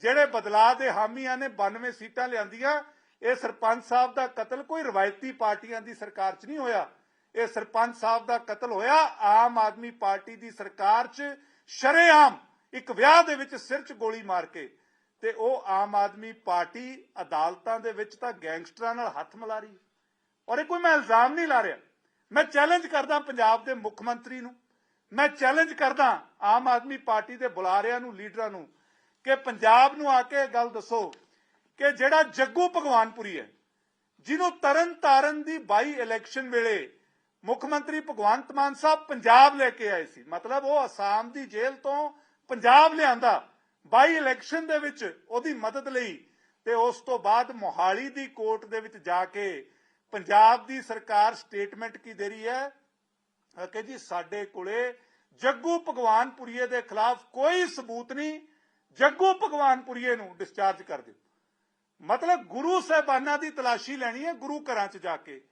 ਜਿਹੜੇ ਬਦਲਾਅ ਦੇ ਹਾਮੀਆਂ ਨੇ 92 ਸੀਟਾਂ ਲਿਆਂਦੀਆਂ। ਇਹ ਸਰਪੰਚ ਸਾਹਿਬ ਦਾ ਕਤਲ ਕੋਈ ਰਵਾਇਤੀ ਪਾਰਟੀਆਂ ਦੀ ਸਰਕਾਰ 'ਚ ਨਹੀਂ ਹੋਇਆ। ਇਹ ਸਰਪੰਚ ਸਾਹਿਬ ਦਾ ਕਤਲ ਹੋਇਆ, ਆਮ ਆਦਮੀ ਪਾਰਟੀ ਦੀ ਸਰਕਾਰ 'ਚ ਸ਼ਰੇਆਮ ਇੱਕ ਵਿਆਹ ਦੇ ਵਿੱਚ ਸਿਰ 'ਚ ਗੋਲੀ ਮਾਰ ਕੇ ਤੇ ਉਹ ਆਮ ਆਦਮੀ ਪਾਰਟੀ ਅਦਾਲਤਾਂ ਦੇ ਵਿੱਚ ਤਾਂ ਗੈਂਗਸਟਰਾਂ ਨਾਲ ਹੱਥ ਮਿਲਾ ਰਹੀ ਔਰ ਇਹ ਕੋਈ ਮੈਂ ਇਲਜ਼ਾਮ ਨਹੀਂ ਲਾ ਰਿਹਾ। ਮੈਂ ਚੈਲੰਜ ਕਰਦਾ ਪੰਜਾਬ ਦੇ ਮੁੱਖ ਮੰਤਰੀ ਨੂੰ। ਮੈਂ ਚੈਲੰਜ ਕਰਦਾ ਆਮ ਆਦਮੀ ਪਾਰਟੀ ਦੇ ਬੁਲਾਰਿਆਂ ਨੂੰ, ਲੀਡਰਾਂ ਨੂੰ ਕਿ ਪੰਜਾਬ ਨੂੰ ਆ ਕੇ ਇਹ ਗੱਲ ਦੱਸੋ ਕਿ ਜਿਹੜਾ ਜੱਗੂ ਭਗਵਾਨਪੁਰੀ ਹੈ, ਜਿਹਨੂੰ ਤਰਨ ਤਾਰਨ ਦੀ ਬਾਈ ਇਲੈਕਸ਼ਨ ਵੇਲੇ ਮੁੱਖ ਮੰਤਰੀ ਭਗਵੰਤ ਮਾਨ ਸਾਹਿਬ ਪੰਜਾਬ ਲੈ ਕੇ ਆਏ ਸੀ। ਮਤਲਬ ਉਹ ਅਸਾਮ ਦੀ ਜੇਲ੍ਹ ਤੋਂ ਪੰਜਾਬ ਲਿਆਂਦਾ। ਬਾਈ ਇਲੈਕਸ਼ਨ ਦੇ ਵਿੱਚ ਉਹਦੀ ਮਦਦ ਲਈ ਤੇ ਉਸ ਤੋਂ ਬਾਅਦ ਮੋਹਾਲੀ ਦੀ ਕੋਰਟ ਦੇ ਵਿੱਚ ਜਾ ਕੇ ਪੰਜਾਬ ਦੀ ਸਰਕਾਰ ਸਟੇਟਮੈਂਟ ਕੀ ਦੇ ਰਹੀ ਹੈ? ਅਹ ਕਿ ਜੀ, ਸਾਡੇ ਕੋਲੇ ਜੱਗੂ ਭਗਵਾਨਪੁਰੀਏ ਦੇ ਖਿਲਾਫ ਕੋਈ ਸਬੂਤ ਨਹੀਂ। ਜੱਗੂ ਭਗਵਾਨਪੁਰੀਏ ਨੂੰ ਡਿਸਚਾਰਜ ਕਰ ਦਿਓ। ਮਤਲਬ ਗੁਰੂ ਸਾਹਿਬਾਨਾਂ ਦੀ ਤਲਾਸ਼ੀ ਲੈਣੀ ਹੈ ਗੁਰੂ ਘਰਾਂ 'ਚ ਜਾ ਕੇ।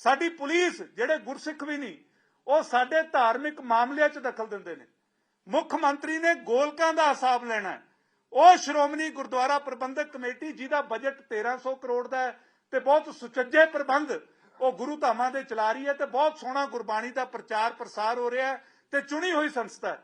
ਸਾਡੀ ਪੁਲਿਸ ਜਿਹੜੇ ਗੁਰਸਿੱਖ ਵੀ ਨਹੀਂ, ਉਹ ਸਾਡੇ ਧਾਰਮਿਕ ਮਾਮਲਿਆਂ 'ਚ ਦਖਲ ਦਿੰਦੇ ਨੇ। ਮੁੱਖ ਮੰਤਰੀ ਨੇ ਗੋਲਕਾਂ ਦਾ ਹਿਸਾਬ ਲੈਣਾ ਉਹ ਸ਼੍ਰੋਮਣੀ ਗੁਰਦੁਆਰਾ ਪ੍ਰਬੰਧਕ ਕਮੇਟੀ, ਜਿਹਦਾ ਬਜਟ 1300 ਕਰੋੜ ਦਾ ਹੈ ਤੇ ਬਹੁਤ ਸੁਚੱਜੇ ਪ੍ਰਬੰਧ ਉਹ ਗੁਰੂ ਧਾਮਾਂ ਦੇ ਚਲਾ ਰਹੀ ਹੈ ਤੇ ਬਹੁਤ ਸੋਹਣਾ ਗੁਰਬਾਣੀ ਦਾ ਪ੍ਰਚਾਰ ਪ੍ਰਸਾਰ ਹੋ ਰਿਹਾ ਤੇ ਚੁਣੀ ਹੋਈ ਸੰਸਥਾ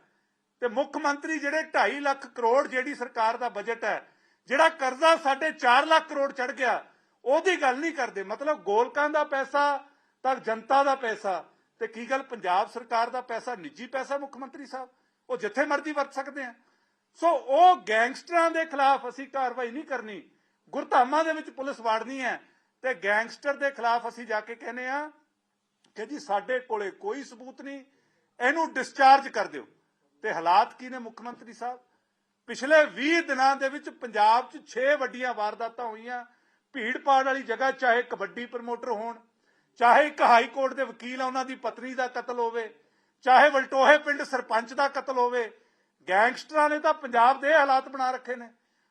ਤੇ ਮੁੱਖ ਮੰਤਰੀ ਜਿਹੜੇ 2.5 ਲੱਖ ਕਰੋੜ ਜਿਹੜੀ ਸਰਕਾਰ ਦਾ ਬਜਟ ਹੈ, ਜਿਹੜਾ ਕਰਜ਼ਾ ਸਾਡੇ 4 ਲੱਖ ਕਰੋੜ ਚੜ ਗਿਆ ਉਹਦੀ ਗੱਲ ਨਹੀਂ ਕਰਦੇ। ਮਤਲਬ ਗੋਲਕਾਂ ਦਾ ਪੈਸਾ, ਤਾਂ ਜਨਤਾ ਦਾ ਪੈਸਾ। ਤੇ ਕੀ ਗੱਲ ਪੰਜਾਬ ਸਰਕਾਰ ਦਾ ਪੈਸਾ, ਨਿੱਜੀ ਪੈਸਾ ਮੁੱਖ ਮੰਤਰੀ ਸਾਹਿਬ? ਉਹ ਜਿੱਥੇ ਮਰਜ਼ੀ ਵਰਤ ਸਕਦੇ ਆ। ਸੋ ਉਹ ਗੈਂਗਸਟਰਾਂ ਦੇ ਖਿਲਾਫ ਅਸੀਂ ਕਾਰਵਾਈ ਨਹੀਂ ਕਰਨੀ। ਗੁਰਧਾਮਾਂ ਦੇ ਵਿੱਚ ਪੁਲਿਸ ਵਾੜਨੀ ਹੈ। ਤੇ ਗੈਂਗਸਟਰ ਦੇ ਖਿਲਾਫ ਅਸੀਂ ਜਾ ਕੇ ਕਹਿੰਦੇ ਆ ਕਿ ਜੀ ਸਾਡੇ ਕੋਲੇ ਕੋਈ ਸਬੂਤ ਨਹੀਂ, ਇਹਨੂੰ ਡਿਸਚਾਰਜ ਕਰ ਦਿਓ। ਤੇ ਹਾਲਾਤ ਕੀ ਨੇ ਮੁੱਖ ਮੰਤਰੀ ਸਾਹਿਬ? ਪਿਛਲੇ 20 ਦਿਨਾਂ ਦੇ ਵਿੱਚ ਪੰਜਾਬ 'ਚ 6 ਵੱਡੀਆਂ ਵਾਰਦਾਤਾਂ ਹੋਈਆਂ। ਭੀੜ ਪਾੜ ਵਾਲੀ ਜਗ੍ਹਾ, ਚਾਹੇ ਕਬੱਡੀ ਪ੍ਰਮੋਟਰ ਹੋਣ, ਚਾਹੇ ਇੱਕ ਹਾਈ ਕੋਰਟ ਦੇ ਵਕੀਲ ਆ ਉਹਨਾਂ ਦੀ ਪਤਨੀ ਦਾ ਕਤਲ ਹੋਵੇ, ਚਾਹੇ ਵਲਟੋਹੇ ਪਿੰਡ ਸਰਪੰਚ ਦਾ ਕਤਲ ਹੋਵੇ, ਗੈਂਗਸਟਰਾਂ ਨੇ ਤਾਂ ਪੰਜਾਬ ਦੇ ਹਾਲਾਤ ਬਣਾ ਰੱਖੇ ਨੇ।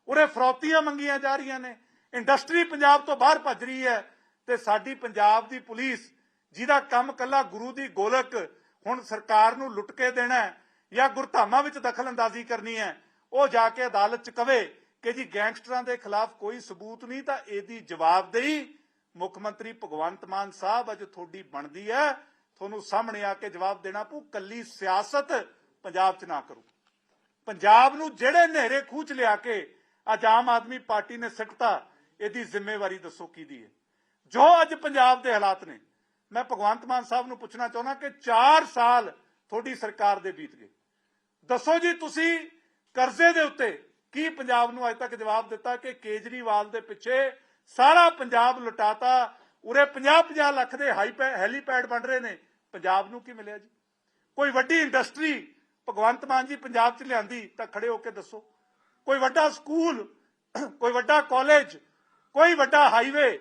ਉਰੇ ਫਰੌਤੀਆਂ ਮੰਗੀਆਂ ਜਾ ਰਹੀਆਂ ਨੇ। ਇੰਡਸਟਰੀ ਪੰਜਾਬ ਤੋਂ ਬਾਹਰ ਭੱਜ ਰਹੀ ਹੈ ਤੇ ਸਾਡੀ ਪੰਜਾਬ ਦੀ ਪੁਲਿਸ, ਜਿਹਦਾ ਕੰਮ ਕੱਲਾ ਗੁਰੂ ਦੀ ਗੋਲਕ ਹੁਣ ਸਰਕਾਰ ਨੂੰ ਲੁੱਟ ਕੇ ਦੇਣਾ ਜਾਂ ਗੁਰਧਾਮਾਂ ਵਿੱਚ ਦਖਲ ਅੰਦਾਜ਼ੀ ਕਰਨੀ ਹੈ, ਉਹ ਜਾ ਕੇ ਅਦਾਲਤ 'ਚ ਕਵੇ ਕਿ ਜੀ ਗੈਂਗਸਟਰਾਂ ਦੇ ਖਿਲਾਫ ਕੋਈ ਸਬੂਤ ਨਹੀਂ, ਤਾਂ ਇਹਦੀ ਜਵਾਬਦੇਹੀ ਮੁੱਖ ਮੰਤਰੀ ਭਗਵੰਤ ਮਾਨ ਸਾਹਿਬ ਅੱਜ ਤੁਹਾਡੀ ਬਣਦੀ ਹੈ। ਤੁਹਾਨੂੰ ਸਾਹਮਣੇ ਆ ਕੇ ਜਵਾਬ ਦੇਣਾ ਪਊ, ਕੱਲੀ ਸਿਆਸਤ ਪੰਜਾਬ 'ਚ ਨਾ ਕਰੋ। ਪੰਜਾਬ ਨੂੰ ਜਿਹੜੇ ਨਹਿਰੇ ਖੂਚ ਲਿਆ ਕੇ ਅੱਜ ਆਮ ਆਦਮੀ ਪਾਰਟੀ ਨੇ ਸਿੱਟਤਾ, ਇਹਦੀ ਜ਼ਿੰਮੇਵਾਰੀ ਦੱਸੋ ਕਿਹਦੀ ਹੈ? ਜੋ ਅੱਜ ਪੰਜਾਬ ਦੇ ਹਾਲਾਤ ਨੇ, ਮੈਂ ਭਗਵੰਤ ਮਾਨ ਸਾਹਿਬ ਨੂੰ ਪੁੱਛਣਾ ਚਾਹੁੰਦਾ ਕਿ 4 ਸਾਲ ਤੁਹਾਡੀ ਸਰਕਾਰ ਦੇ ਬੀਤ ਗਏ। ਦੱਸੋ ਜੀ ਤੁਸੀਂ ਕਰਜ਼ੇ ਦੇ ਉੱਤੇ ਕੀ ਪੰਜਾਬ ਨੂੰ ਅੱਜ ਤੱਕ ਜਵਾਬ ਦਿੱਤਾ ਕਿ ਕੇਜਰੀਵਾਲ ਦੇ ਪਿੱਛੇ ਸਾਰਾ ਪੰਜਾਬ ਲੁਟਾਤਾ? ਉਰੇ 50-50 ਲੱਖ ਦੇ ਹੈਲੀਪੈਡ ਬਣ ਰਹੇ ਨੇ। ਪੰਜਾਬ ਨੂੰ ਕੀ ਮਿਲਿਆ ਜੀ? ਕੋਈ ਵੱਡੀ ਇੰਡਸਟਰੀ ਭਗਵੰਤ ਮਾਨ ਜੀ ਪੰਜਾਬ 'ਚ ਲਿਆਂਦੀ, ਤਾਂ ਖੜੇ ਹੋ ਕੇ ਦੱਸੋ। ਕੋਈ ਵੱਡਾ ਸਕੂਲ, ਕੋਈ ਵੱਡਾ ਕਾਲਜ, ਕੋਈ ਵੱਡਾ ਹਾਈਵੇ,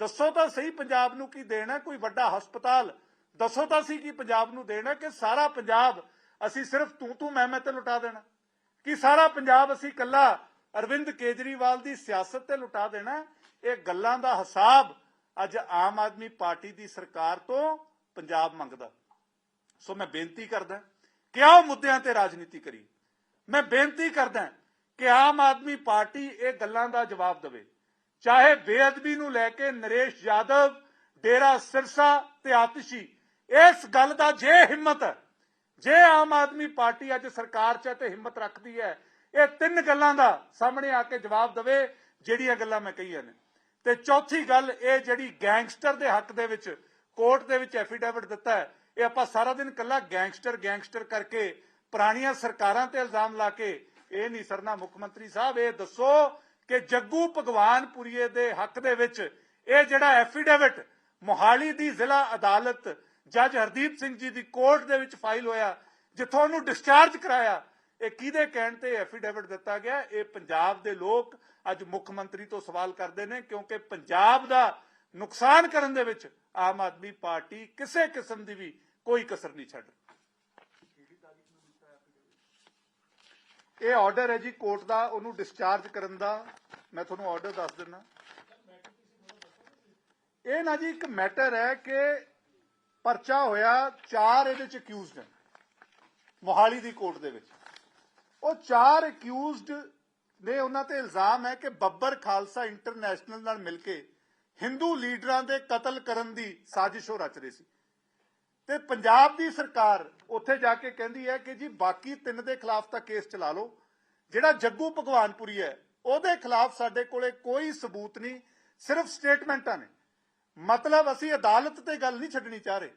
ਦੱਸੋ ਤਾਂ ਸਹੀ ਪੰਜਾਬ ਨੂੰ ਕੀ ਦੇਣਾ? ਕੋਈ ਵੱਡਾ ਹਸਪਤਾਲ, ਦੱਸੋ ਤਾਂ ਸੀ ਕੀ ਪੰਜਾਬ ਨੂੰ ਦੇਣਾ ਕਿ ਸਾਰਾ ਪੰਜਾਬ ਅਸੀਂ ਸਿਰਫ ਤੂੰ ਤੂੰ ਮੈਂ ਮੈਂ ਤੇ ਲੁਟਾ ਦੇਣਾ। ਕਿ ਸਾਰਾ ਪੰਜਾਬ ਅਸੀਂ ਕੱਲਾ ਅਰਵਿੰਦ ਕੇਜਰੀਵਾਲ ਦੀ ਸਿਆਸਤ ਤੇ ਲੁਟਾ ਦੇਣਾ ਇਹ ਗੱਲਾਂ ਦਾ ਹਿਸਾਬ ਅੱਜ ਆਮ ਆਦਮੀ ਪਾਰਟੀ ਦੀ ਸਰਕਾਰ ਤੋਂ ਪੰਜਾਬ ਮੰਗਦਾ। ਸੋ ਮੈਂ ਬੇਨਤੀ ਕਰਦਾ ਕਿ ਆਓ ਮੁੱਦਿਆਂ ਤੇ ਰਾਜਨੀਤੀ ਕਰੀ ਮੈਂ ਬੇਨਤੀ ਕਰਦਾ ਕਿ ਆਮ ਆਦਮੀ ਪਾਰਟੀ ਇਹ ਗੱਲਾਂ ਦਾ ਜਵਾਬ ਦੇਵੇ। ਚਾਹੇ ਬੇਅਦਬੀ ਨੂੰ ਲੈ ਕੇ ਨਰੇਸ਼ ਯਾਦਵ, ਡੇਰਾ ਸਿਰਸਾ ਤੇ ਆਤਿਸ਼ੀ, ਇਸ ਗੱਲ ਦਾ ਜੇ ਹਿੰਮਤ ਹੈ ਜੇ ਆਮ ਆਦਮੀ ਪਾਰਟੀ ਅੱਜ ਸਰਕਾਰ 'ਚ ਤੇ ਹਿੰਮਤ ਰੱਖਦੀ ਹੈ, ਇਹ ਤਿੰਨ ਗੱਲਾਂ ਦਾ ਸਾਹਮਣੇ ਆ ਕੇ ਜਵਾਬ ਦੇਵੇ, ਜਿਹੜੀਆਂ ਗੱਲਾਂ ਮੈਂ ਕਹੀਆਂ ਨੇ। ਤੇ ਚੌਥੀ ਗੱਲ, ਇਹ ਜਿਹੜੀ ਗੈਂਗਸਟਰ ਦੇ ਹੱਕ ਦੇ ਵਿੱਚ, ਕੋਰਟ ਦੇ ਵਿੱਚ ਐਫੀਡੇਵਿਟ ਦਿੱਤਾ ਹੈ, ਇਹ ਆਪਾਂ ਸਾਰਾ ਦਿਨ ਕੱਲਾ ਗੈਂਗਸਟਰ ਗੈਂਗਸਟਰ ਕਰਕੇ ਪੁਰਾਣੀਆਂ ਸਰਕਾਰਾਂ ਤੇ ਇਲਜ਼ਾਮ ਲਾ ਕੇ, ਇਹ ਨਹੀਂ ਸਰਨਾ ਮੁੱਖ ਮੰਤਰੀ ਸਾਹਿਬ, ਇਹ ਦੱਸੋ ਕਿ ਜੱਗੂ ਭਗਵਾਨਪੁਰੀਏ ਦੇ ਹੱਕ ਦੇ ਵਿੱਚ ਇਹ ਜਿਹੜਾ ਐਫੀਡੇਵਿਟ ਮੋਹਾਲੀ ਦੀ ਜ਼ਿਲ੍ਹਾ ਅਦਾਲਤ ਜੱਜ ਹਰਦੀਪ ਸਿੰਘ ਜੀ ਦੀ ਕੋਰਟ ਦੇ ਵਿੱਚ ਫਾਈਲ ਹੋਇਆ, ਜਿੱਥੋਂ ਉਹਨੂੰ ਡਿਸਚਾਰਜ ਕਰਾਇਆ, ਇਹ ਕਿਹਦੇ ਕਹਿਣ ਤੇ ਐਫੀਡੇਵਿਟ ਦਿੱਤਾ ਗਿਆ? ਇਹ ਪੰਜਾਬ ਦੇ ਲੋਕ ਅੱਜ ਮੁੱਖ ਮੰਤਰੀ ਤੋਂ ਸਵਾਲ ਕਰਦੇ ਨੇ, ਕਿਉਂਕਿ ਪੰਜਾਬ ਦਾ ਨੁਕਸਾਨ ਕਰਨ ਦੇ ਵਿੱਚ ਆਮ ਆਦਮੀ ਪਾਰਟੀ ਕਿਸੇ ਕਿਸਮ ਦੀ ਵੀ ਕੋਈ ਕਸਰ ਨਹੀਂ ਛੱਡ ਇਹ ਆਰਡਰ ਹੈ ਜੀ ਕੋਰਟ ਦਾ, ਉਹਨੂੰ ਡਿਸਚਾਰਜ ਕਰਨ ਦਾ। ਮੈਂ ਤੁਹਾਨੂੰ ਆਰਡਰ ਦੱਸ ਦਿੰਦਾ। ਇਹ ਨਾ ਜੀ ਇੱਕ ਮੈਟਰ ਹੈ ਕਿ ਪਰਚਾ ਹੋਇਆ, ਚਾਰ ਇਹਦੇ ਚ ਅਕਿਊਜ਼ਡ ਨੇ, ਮੋਹਾਲੀ ਦੀ ਕੋਰਟ ਦੇ ਵਿੱਚ। ਉਹ ਚਾਰ ਅਕਿਊਜ਼ਡ ਨੇ ਉਹਨਾਂ ਤੇ ਇਲਜ਼ਾਮ ਹੈ ਕਿ ਬੱਬਰ ਖਾਲਸਾ ਇੰਟਰਨੈਸ਼ਨਲ ਨਾਲ ਮਿਲ ਕੇ ਹਿੰਦੂ ਲੀਡਰਾਂ ਦੇ ਕਤਲ ਕਰਨ ਦੀ ਸਾਜ਼ਿਸ਼ ਉਹ ਰਚ ਰਹੀ ਸੀ। ਤੇ ਪੰਜਾਬ ਦੀ ਸਰਕਾਰ ਉੱਥੇ ਜਾ ਕੇ ਕਹਿੰਦੀ ਹੈ ਕਿ ਜੀ ਬਾਕੀ ਤਿੰਨ ਦੇ ਖਿਲਾਫ ਤਾਂ ਕੇਸ ਚਲਾ ਲਓ, ਜਿਹੜਾ ਜੱਗੂ ਭਗਵਾਨਪੁਰੀ ਹੈ, ਉਹਦੇ ਖਿਲਾਫ ਸਾਡੇ ਕੋਲੇ ਕੋਈ ਸਬੂਤ ਨਹੀਂ, ਸਿਰਫ ਸਟੇਟਮੈਂਟਾਂ ਨੇ। ਮਤਲਬ ਅਸੀਂ ਅਦਾਲਤ ਤੇ ਗੱਲ ਨਹੀਂ ਛੱਡਣੀ ਚਾਹ ਰਹੇ।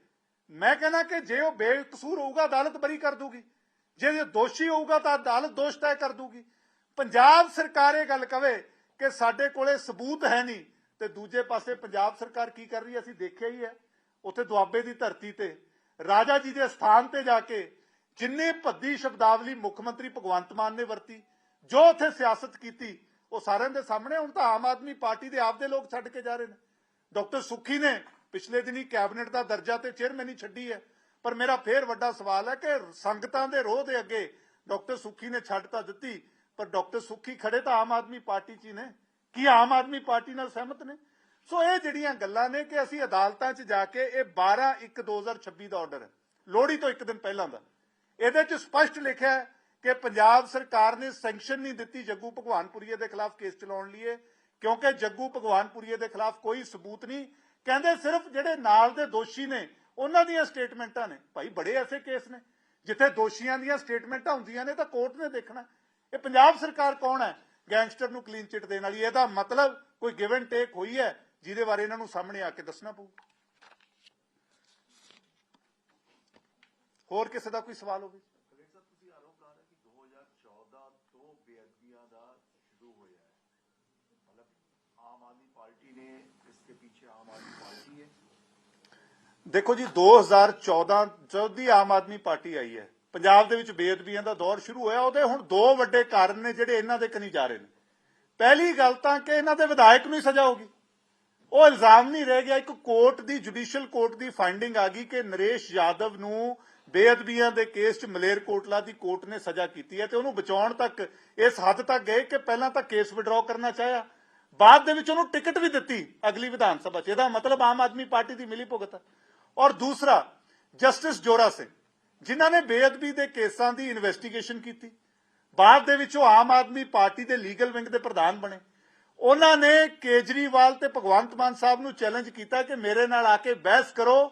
ਮੈਂ ਕਹਿੰਦਾ ਕਿ ਜੇ ਉਹ ਬੇਕਸੂਰ ਹੋਊਗਾ, ਅਦਾਲਤ ਬਰੀ ਕਰ ਦੂਗੀ। ਜੇ ਇਹ ਦੋਸ਼ੀ ਹੋਊਗਾ, ਤਾਂ ਅਦਾਲਤ ਦੋਸ਼ ਤੈਅ ਕਰ ਦੂਗੀ। ਪੰਜਾਬ ਸਰਕਾਰ ਇਹ ਗੱਲ ਕਵੇ ਕਿ ਸਾਡੇ ਕੋਲੇ ਸਬੂਤ ਹੈ ਨਹੀਂ, ਤੇ ਦੂਜੇ ਪਾਸੇ ਪੰਜਾਬ ਸਰਕਾਰ ਕੀ ਕਰ ਰਹੀ ਹੈ? ਅਸੀਂ ਦੇਖਿਆ ਹੀ ਹੈ। ਉੱਥੇ ਦੁਆਬੇ ਦੀ ਧਰਤੀ ਤੇ ਰਾਜਾ ਜੀ ਦੇ ਸਥਾਨ ਤੇ ਜਾ ਕੇ ਜਿੰਨੇ ਭੱਦੀ ਸ਼ਬਦਾਵਲੀ ਮੁੱਖ ਮੰਤਰੀ ਭਗਵੰਤ ਮਾਨ ਨੇ ਵਰਤੀ, ਜੋ ਉੱਥੇ ਸਿਆਸਤ ਕੀਤੀ, ਉਹ ਸਾਰਿਆਂ ਦੇ ਸਾਹਮਣੇ, ਹੁਣ ਤਾਂ ਆਮ ਆਦਮੀ ਪਾਰਟੀ ਦੇ ਆਪਦੇ ਲੋਕ ਛੱਡ ਕੇ ਜਾ ਰਹੇ ਨੇ। ਡਾਕਟਰ ਸੁਖੀ ਨੇ ਪਿਛਲੇ ਦਿਨੀ ਕੈਬਨਿਟ ਦਾ ਦਰਜਾ ਤੇ ਚੇਅਰਮੈਨੀ ਛੱਡੀ ਹੈ। ਪਰ ਮੇਰਾ ਫੇਰ ਵੱਡਾ ਸਵਾਲ ਹੈ ਕਿ ਸੰਗਤਾਂ ਦੇ ਰੋਹ ਦੇ ਅੱਗੇ ਡਾਕਟਰ ਸੁੱਖੀ ਨੇ ਛੱਡ ਤਾਂ ਦਿੱਤੀ, ਪਰ ਡਾਕਟਰ ਸੁੱਖੀ ਖੜੇ ਤਾਂ ਆਮ ਆਦਮੀ ਪਾਰਟੀ 'ਚ ਨੇ। ਕੀ ਆਮ ਆਦਮੀ ਪਾਰਟੀ ਨਾਲ ਸਹਿਮਤ ਨੇ? ਸੋ ਇਹ ਜਿਹੜੀਆਂ ਗੱਲਾਂ ਨੇ ਕਿ ਅਸੀਂ ਅਦਾਲਤਾਂ 'ਚ ਜਾ ਕੇ ਇਹ 12 1 2026 ਦਾ ਆਰਡਰ ਹੈ। ਲੋਹੜੀ ਤੋਂ ਇੱਕ ਦਿਨ ਪਹਿਲਾਂ ਦਾ। ਇਹਦੇ 'ਚ ਸਪਸ਼ਟ ਲਿਖਿਆ ਹੈ ਕਿ ਪੰਜਾਬ ਸਰਕਾਰ ਨੇ ਸੈਂਕਸ਼ਨ ਨਹੀਂ ਦਿੱਤੀ ਜੱਗੂ ਭਗਵਾਨਪੁਰੀਏ ਦੇ ਖਿਲਾਫ ਕੇਸ ਚਲਾਉਣ ਲਈ ਕਿਉਂਕਿ ਜੱਗੂ ਭਗਵਾਨਪੁਰੀਏ ਦੇ ਖਿਲਾਫ ਕੋਈ ਸਬੂਤ ਨਹੀਂ। ਕਹਿੰਦੇ ਸਿਰਫ ਜਿਹੜੇ ਨਾਲ ਦੇ ਦੋਸ਼ੀ ਨੇ, ਉਹਨਾਂ ਦੀਆਂ ਸਟੇਟਮੈਂਟਾਂ ਨੇ। ਭਾਈ ਬੜੇ ਐਸੇ ਕੇਸ ਨੇ। ਜਿੱਥੇ ਦੋਸ਼ੀਆਂ ਦੀਆਂ ਸਟੇਟਮੈਂਟਾਂ ਹੁੰਦੀਆਂ ਨੇ ਤਾਂ ਕੋਰਟ ਨੇ ਦੇਖਣਾ। ਇਹ ਪੰਜਾਬ ਸਰਕਾਰ ਕੌਣ ਹੈ? ਗੈਂਗਸਟਰ ਨੂੰ ਕਲੀਨ ਚਿੱਟ ਦੇਣ ਵਾਲੀ। ਇਹਦਾ ਮਤਲਬ ਕੋਈ ਗਿਵ ਐਂਡ ਟੇਕ ਹੋਈ ਹੈ, ਜਿਹਦੇ ਬਾਰੇ ਇਹਨਾਂ ਨੂੰ ਸਾਹਮਣੇ ਆ ਕੇ ਦੱਸਣਾ ਪਊ। ਹੋਰ ਕਿਸੇ ਦਾ ਕੋਈ ਸਵਾਲ ਹੋਵੇ ਖਲੀਲ ਸਾਹਿਬ ਤੁਸੀਂ ਆਰੋਪ ਲਾ ਰਹੇ ਕਿ 2014 ਤੋਂ ਬੇਅਦਬੀਆਂ ਦਾ ਸ਼ੁਰੂ ਹੋਇਆ ਹੈ ਮਤਲਬ ਆਮ ਆਦਮੀ ਪਾਰਟੀ ਨੇ ਇਸਕੇ ਪਿੱਛੇ ਆਮ ਆਦਮੀ ਪਾਰਟੀ ਹੈ ਦੇਖੋ ਜੀ 2014 ਜਦ ਦੀ ਆਮ ਆਦਮੀ ਪਾਰਟੀ ਆਈ ਹੈ। ਪੰਜਾਬ ਦੇ ਵਿੱਚ ਬੇਅਦਬੀਆਂ ਦਾ ਦੌਰ ਸ਼ੁਰੂ ਹੋਇਆ, ਉਹਦੇ ਹੁਣ ਦੋ ਵੱਡੇ ਕਾਰਨ ਨੇ ਜਿਹੜੇ ਇਹਨਾਂ ਦੇ ਕਨੀ ਜਾ ਰਹੇ ਨੇ। ਪਹਿਲੀ ਗੱਲ ਤਾਂ ਕਿ ਇਹਨਾਂ ਦੇ ਵਿਧਾਇਕ ਨੂੰ ਹੀ ਸਜ਼ਾ ਹੋਗੀ ਉਹ ਇਲਜ਼ਾਮ ਨਹੀਂ ਰਹਿ ਗਿਆ, ਇੱਕ ਕੋਰਟ ਦੀ, ਜੁਡੀਸ਼ੀਅਲ ਕੋਰਟ ਦੀ ਫਾਈਂਡਿੰਗ ਆ ਗਈ ਕਿ ਨਰੇਸ਼ ਯਾਦਵ ਨੂੰ ਬੇਅਦਬੀਆਂ ਦੇ ਕੇਸ 'ਚ ਮਲੇਰਕੋਟਲਾ ਦੀ ਕੋਰਟ ਨੇ ਸਜ਼ਾ ਕੀਤੀ ਹੈ ਤੇ ਉਹਨੂੰ ਬਚਾਉਣ ਤੱਕ ਇਸ ਹੱਦ ਤੱਕ ਗਏ ਕਿ ਪਹਿਲਾਂ ਤਾਂ ਕੇਸ ਵਿਡਰਾਅ ਕਰਨਾ ਚਾਹਿਆ। ਬਾਅਦ ਦੇ ਵਿੱਚ ਉਹਨੂੰ ਟਿਕਟ ਵੀ ਦਿੱਤੀ ਅਗਲੀ ਵਿਧਾਨ ਸਭਾ 'ਚ। ਇਹਦਾ ਮਤਲਬ ਆਮ ਆਦਮੀ ਪਾਰਟੀ ਦੀ ਮਿਲੀ ਭੁਗਤ ਔਰ ਦੂਸਰਾ, ਜਸਟਿਸ ਜੋਰਾ ਸਿੰਘ, ਜਿਨ੍ਹਾਂ ਨੇ ਬੇਅਦਬੀ ਦੇ ਕੇਸਾਂ ਦੀ ਇਨਵੈਸਟੀਗੇਸ਼ਨ ਕੀਤੀ। ਬਾਅਦ ਦੇ ਵਿੱਚ ਉਹ ਆਮ ਆਦਮੀ ਪਾਰਟੀ ਦੇ ਲੀਗਲ ਵਿੰਗ ਦੇ ਪ੍ਰਧਾਨ ਬਣੇ। ਉਹਨਾਂ ਨੇ ਕੇਜਰੀਵਾਲ ਤੇ ਭਗਵੰਤ ਮਾਨ ਸਾਹਿਬ ਨੂੰ ਚੈਲੰਜ ਕੀਤਾ ਕਿ ਮੇਰੇ ਨਾਲ ਆ ਕੇ ਬਹਿਸ ਕਰੋ,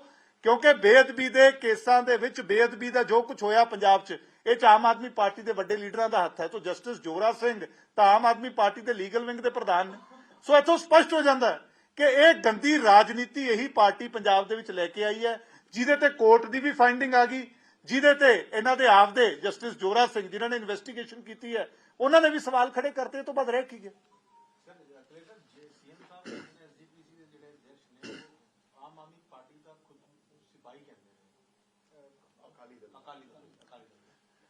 ਕਿਉਂਕਿ ਬੇਅਦਬੀ ਦੇ ਕੇਸਾਂ ਦੇ ਵਿੱਚ ਬੇਅਦਬੀ ਦਾ ਜੋ ਕੁਝ ਹੋਇਆ ਪੰਜਾਬ 'ਚ, ਇਹ 'ਚ ਆਮ ਆਦਮੀ ਪਾਰਟੀ ਦੇ ਵੱਡੇ ਲੀਡਰਾਂ ਦਾ ਹੱਥ ਹੈ। ਤੋਂ ਜਸਟਿਸ ਜੋਰਾ ਸਿੰਘ ਤਾਂ ਆਮ ਆਦਮੀ ਪਾਰਟੀ ਦੇ ਲੀਗਲ ਵਿੰਗ ਦੇ ਪ੍ਰਧਾਨ ਨੇ। ਸੋ ਇੱਥੋਂ ਸਪਸ਼ਟ ਹੋ ਜਾਂਦਾ ਹੈ ਕਿ ਇਹ ਗੰਦੀ ਰਾਜਨੀਤੀ ਇਹੀ ਪਾਰਟੀ ਪੰਜਾਬ ਦੇ ਵਿੱਚ ਲੈ ਕੇ ਆਈ ਹੈ ਜਿਹਦੇ ਤੇ ਕੋਰਟ ਦੀ ਵੀ ਫਾਈਂਡਿੰਗ ਆ ਗਈ ਜਿਹਦੇ ਤੇ ਇਹਨਾਂ ਦੇ ਆਪਦੇ ਜਸਟਿਸ ਜੋਰਾ ਸਿੰਘ ਜਿਨ੍ਹਾਂ ਨੇ ਇਨਵੈਸਟੀਗੇਸ਼ਨ ਕੀਤੀ ਹੈ ਉਹਨਾਂ ਨੇ ਵੀ ਸਵਾਲ ਖੜੇ ਕਰਤੇ ਤੋਂ ਬਾਅਦ ਰਹਿ ਕੀ ਗਿਆ?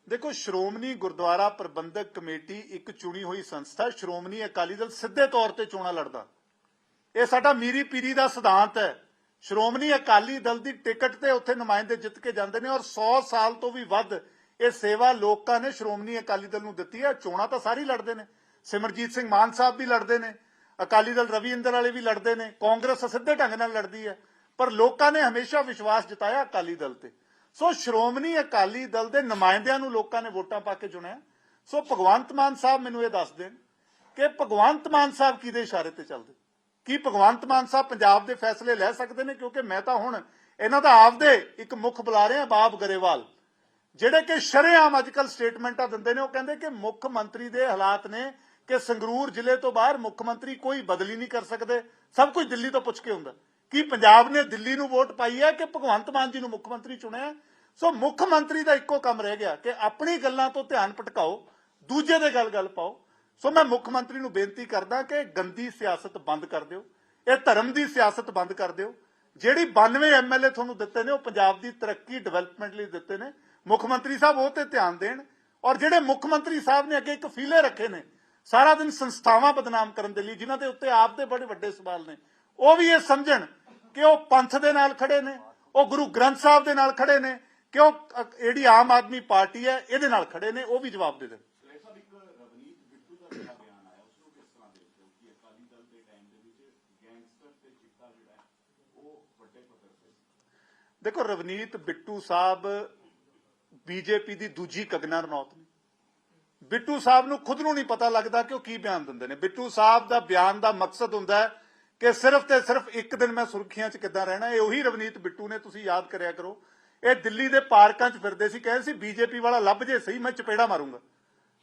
ਦੇਖੋ ਸ਼੍ਰੋਮਣੀ ਗੁਰਦੁਆਰਾ ਪ੍ਰਬੰਧਕ ਕਮੇਟੀ ਇੱਕ ਚੁਣੀ ਹੋਈ ਸੰਸਥਾ ਹੈ। ਸ਼੍ਰੋਮਣੀ ਅਕਾਲੀ ਦਲ ਸਿੱਧੇ ਤੌਰ ਤੇ ਚੋਣਾਂ ਲੜਦਾ। ਇਹ ਸਾਡਾ ਮੀਰੀ ਪੀਰੀ ਦਾ ਸਿਧਾਂਤ ਹੈ। ਸ਼੍ਰੋਮਣੀ ਅਕਾਲੀ ਦਲ ਦੀ ਟਿਕਟ ਤੇ ਉੱਥੇ ਨੁਮਾਇੰਦੇ ਜਿੱਤ ਕੇ ਜਾਂਦੇ ਨੇ ਔਰ 100 ਸਾਲ ਤੋਂ ਵੀ ਵੱਧ ਇਹ ਸੇਵਾ ਲੋਕਾਂ ਨੇ ਸ਼੍ਰੋਮਣੀ ਅਕਾਲੀ ਦਲ ਨੂੰ ਦਿੱਤੀ ਹੈ। ਚੋਣਾਂ ਤਾਂ ਸਾਰੀ ਲੜਦੇ ਨੇ। ਸਿਮਰਜੀਤ ਸਿੰਘ ਮਾਨ ਸਾਹਿਬ ਵੀ ਲੜਦੇ ਨੇ। ਅਕਾਲੀ ਦਲ ਰਵੀ ਇੰਦਰ ਵਾਲੇ ਵੀ ਲੜਦੇ ਨੇ। ਕਾਂਗਰਸ ਸਿੱਧੇ ਢੰਗ ਨਾਲ ਲੜਦੀ ਹੈ। ਪਰ ਲੋਕਾਂ ਨੇ ਹਮੇਸ਼ਾ ਵਿਸ਼ਵਾਸ ਜਤਾਇਆ ਅਕਾਲੀ ਦਲ ਤੇ। ਸੋ ਸ਼੍ਰੋਮਣੀ ਅਕਾਲੀ ਦਲ ਦੇ ਨੁਮਾਇੰਦਿਆਂ ਨੂੰ ਲੋਕਾਂ ਨੇ ਵੋਟਾਂ ਪਾ ਕੇ ਚੁਣਿਆ। ਸੋ ਭਗਵੰਤ ਮਾਨ ਸਾਹਿਬ ਮੈਨੂੰ ਇਹ ਦੱਸ ਦੇਣ ਕਿ ਭਗਵੰਤ ਮਾਨ ਸਾਹਿਬ ਕਿਹਦੇ ਇਸ਼ਾਰੇ ਤੇ ਚੱਲਦੇ? ਕੀ ਭਗਵੰਤ ਮਾਨ ਸਾਹਿਬ ਪੰਜਾਬ ਦੇ ਫੈਸਲੇ ਲੈ ਸਕਦੇ ਨੇ? ਕਿਉਂਕਿ ਮੈਂ ਤਾਂ ਹੁਣ ਇਹਨਾਂ ਦਾ ਆਪਦੇ ਇੱਕ ਮੁੱਖ ਬੁਲਾ ਰਿਹਾ, ਬਾਬ ਗਰੇਵਾਲ। ਜਿਹੜੇ ਕਿ ਸ਼ਰੇਆਮ ਅੱਜਕੱਲ ਸਟੇਟਮੈਂਟਾਂ ਦਿੰਦੇ ਨੇ, ਉਹ ਕਹਿੰਦੇ ਕਿ ਮੁੱਖ ਮੰਤਰੀ ਦੇ ਹਾਲਾਤ ਨੇ ਕਿ ਸੰਗਰੂਰ ਜ਼ਿਲ੍ਹੇ ਤੋਂ ਬਾਹਰ ਮੁੱਖ ਮੰਤਰੀ ਕੋਈ ਬਦਲੀ ਨਹੀਂ ਕਰ ਸਕਦੇ। ਸਭ ਕੁਝ ਦਿੱਲੀ ਤੋਂ ਪੁੱਛ ਕੇ ਹੁੰਦਾ। ਕੀ ਪੰਜਾਬ ਨੇ ਦਿੱਲੀ ਨੂੰ ਵੋਟ ਪਾਈ ਹੈ ਕਿ ਭਗਵੰਤ ਮਾਨ ਜੀ ਨੂੰ ਮੁੱਖ ਮੰਤਰੀ ਚੁਣਿਆ? ਸੋ ਮੁੱਖ ਮੰਤਰੀ ਦਾ ਇੱਕੋ ਕੰਮ ਰਹਿ ਗਿਆ ਕਿ ਆਪਣੀ ਗੱਲਾਂ ਤੋਂ ਧਿਆਨ ਭਟਕਾਓ, ਦੂਜੇ ਦੇ ਗੱਲ-ਗੱਲ ਪਾਓ। ਸੋ ਮੈਂ ਮੁੱਖ ਮੰਤਰੀ ਨੂੰ ਬੇਨਤੀ ਕਰਦਾ ਕਿ ਗੰਦੀ ਸਿਆਸਤ ਬੰਦ ਕਰ ਦਿਓ, ਇਹ ਧਰਮ ਦੀ ਸਿਆਸਤ ਬੰਦ ਕਰ ਦਿਓ। ਜਿਹੜੀ 92 ਐਮਐਲਏ ਤੁਹਾਨੂੰ ਦਿੱਤੇ ਨੇ, ਉਹ ਪੰਜਾਬ ਦੀ ਤਰੱਕੀ ਡਿਵੈਲਪਮੈਂਟ ਲਈ ਦਿੱਤੇ ਨੇ। ਮੁੱਖ ਮੰਤਰੀ ਸਾਹਿਬ ਉਹ ਤੇ ਧਿਆਨ ਦੇਣ ਔਰ ਜਿਹੜੇ ਮੁੱਖ ਮੰਤਰੀ ਸਾਹਿਬ ਨੇ ਅੱਗੇ ਇੱਕ ਫੀਲੇ ਰੱਖੇ ਨੇ, ਸਾਰਾ ਦਿਨ ਸੰਸਥਾਵਾਂ ਬਦਨਾਮ ਕਰਨ ਦੇ ਲਈ, ਜਿਨ੍ਹਾਂ ਦੇ ਉੱਤੇ ਆਪ ਦੇ ਬੜੇ ਵੱਡੇ ਸਵਾਲ ਨੇ, ਉਹ ਵੀ ਇਹ ਸਮਝਣ ਕਿ ਉਹ ਪੰਥ ਦੇ ਨਾਲ ਖੜੇ ਨੇ, ਉਹ ਗੁਰੂ ਗ੍ਰੰਥ ਸਾਹਿਬ ਦੇ ਨਾਲ ਖੜੇ ਨੇ, ਕਿ ਉਹ ਜਿਹੜੀ ਆਮ ਆਦਮੀ ਪਾਰਟੀ ਹੈ, ਇਹਦੇ ਨਾਲ ਖੜੇ ਨੇ, ਉਹ ਵੀ ਜਵਾਬ ਦੇ ਦੇਣ ਕਲੇਟਰ ਸਾਹਿਬ ਇੱਕ ਰਵਨੀਤ ਬਿੱਟੂ ਦਾ ਜਿਹੜਾ ਬਿਆਨ ਆਇਆ ਉਸ ਨੂੰ ਕਿਸ ਤਰ੍ਹਾਂ ਦੇਖਦੇ ਹੋ ਕਿ ਅਕਾਲੀ ਦਲ ਦੇ ਟਾਈਮ ਦੇ ਵਿੱਚ ਗੈਂਗਸਟਰ ਤੇ ਚਿੱਟਾ ਜਿਹੜਾ ਹੈ ਉਹ ਵੱਡੇ ਪੱਧਰ ਤੇ ਸੀ ਦੇਖੋ ਰਵਨੀਤ, ਬਿੱਟੂ ਸਾਹਿਬ, ਬੀਜੇਪੀ ਦੀ ਦੂਜੀ ਕੰਗਨਾ ਰਣੌਤ ਨੇ। ਬਿੱਟੂ ਸਾਹਿਬ ਨੂੰ ਖੁਦ ਨੂੰ ਨਹੀਂ ਪਤਾ ਲੱਗਦਾ ਕਿ ਉਹ ਕੀ ਬਿਆਨ ਦਿੰਦੇ ਨੇ। ਬਿੱਟੂ ਸਾਹਿਬ ਦਾ ਬਿਆਨ ਦਾ ਮਕਸਦ ਹੁੰਦਾ ਹੈ ਕਿ ਸਿਰਫ ਤੇ ਸਿਰਫ ਇੱਕ ਦਿਨ ਮੈਂ ਸੁਰਖੀਆਂ 'ਚ ਕਿੱਦਾਂ ਰਹਿਣਾ, ਇਹ ਉਹੀ ਰਵਨੀਤ, ਬਿੱਟੂ ਨੇ, ਤੁਸੀਂ ਯਾਦ ਕਰਿਆ ਕਰੋ। ਇਹ ਦਿੱਲੀ ਦੇ ਪਾਰਕਾਂ 'ਚ ਫਿਰਦੇ ਸੀ, ਕਹਿੰਦੇ ਸੀ ਬੀਜੇਪੀ ਵਾਲਾ ਲੱਭ ਜੇ ਸਹੀ, ਮੈਂ ਚਪੇੜਾ ਮਾਰੂੰਗਾ।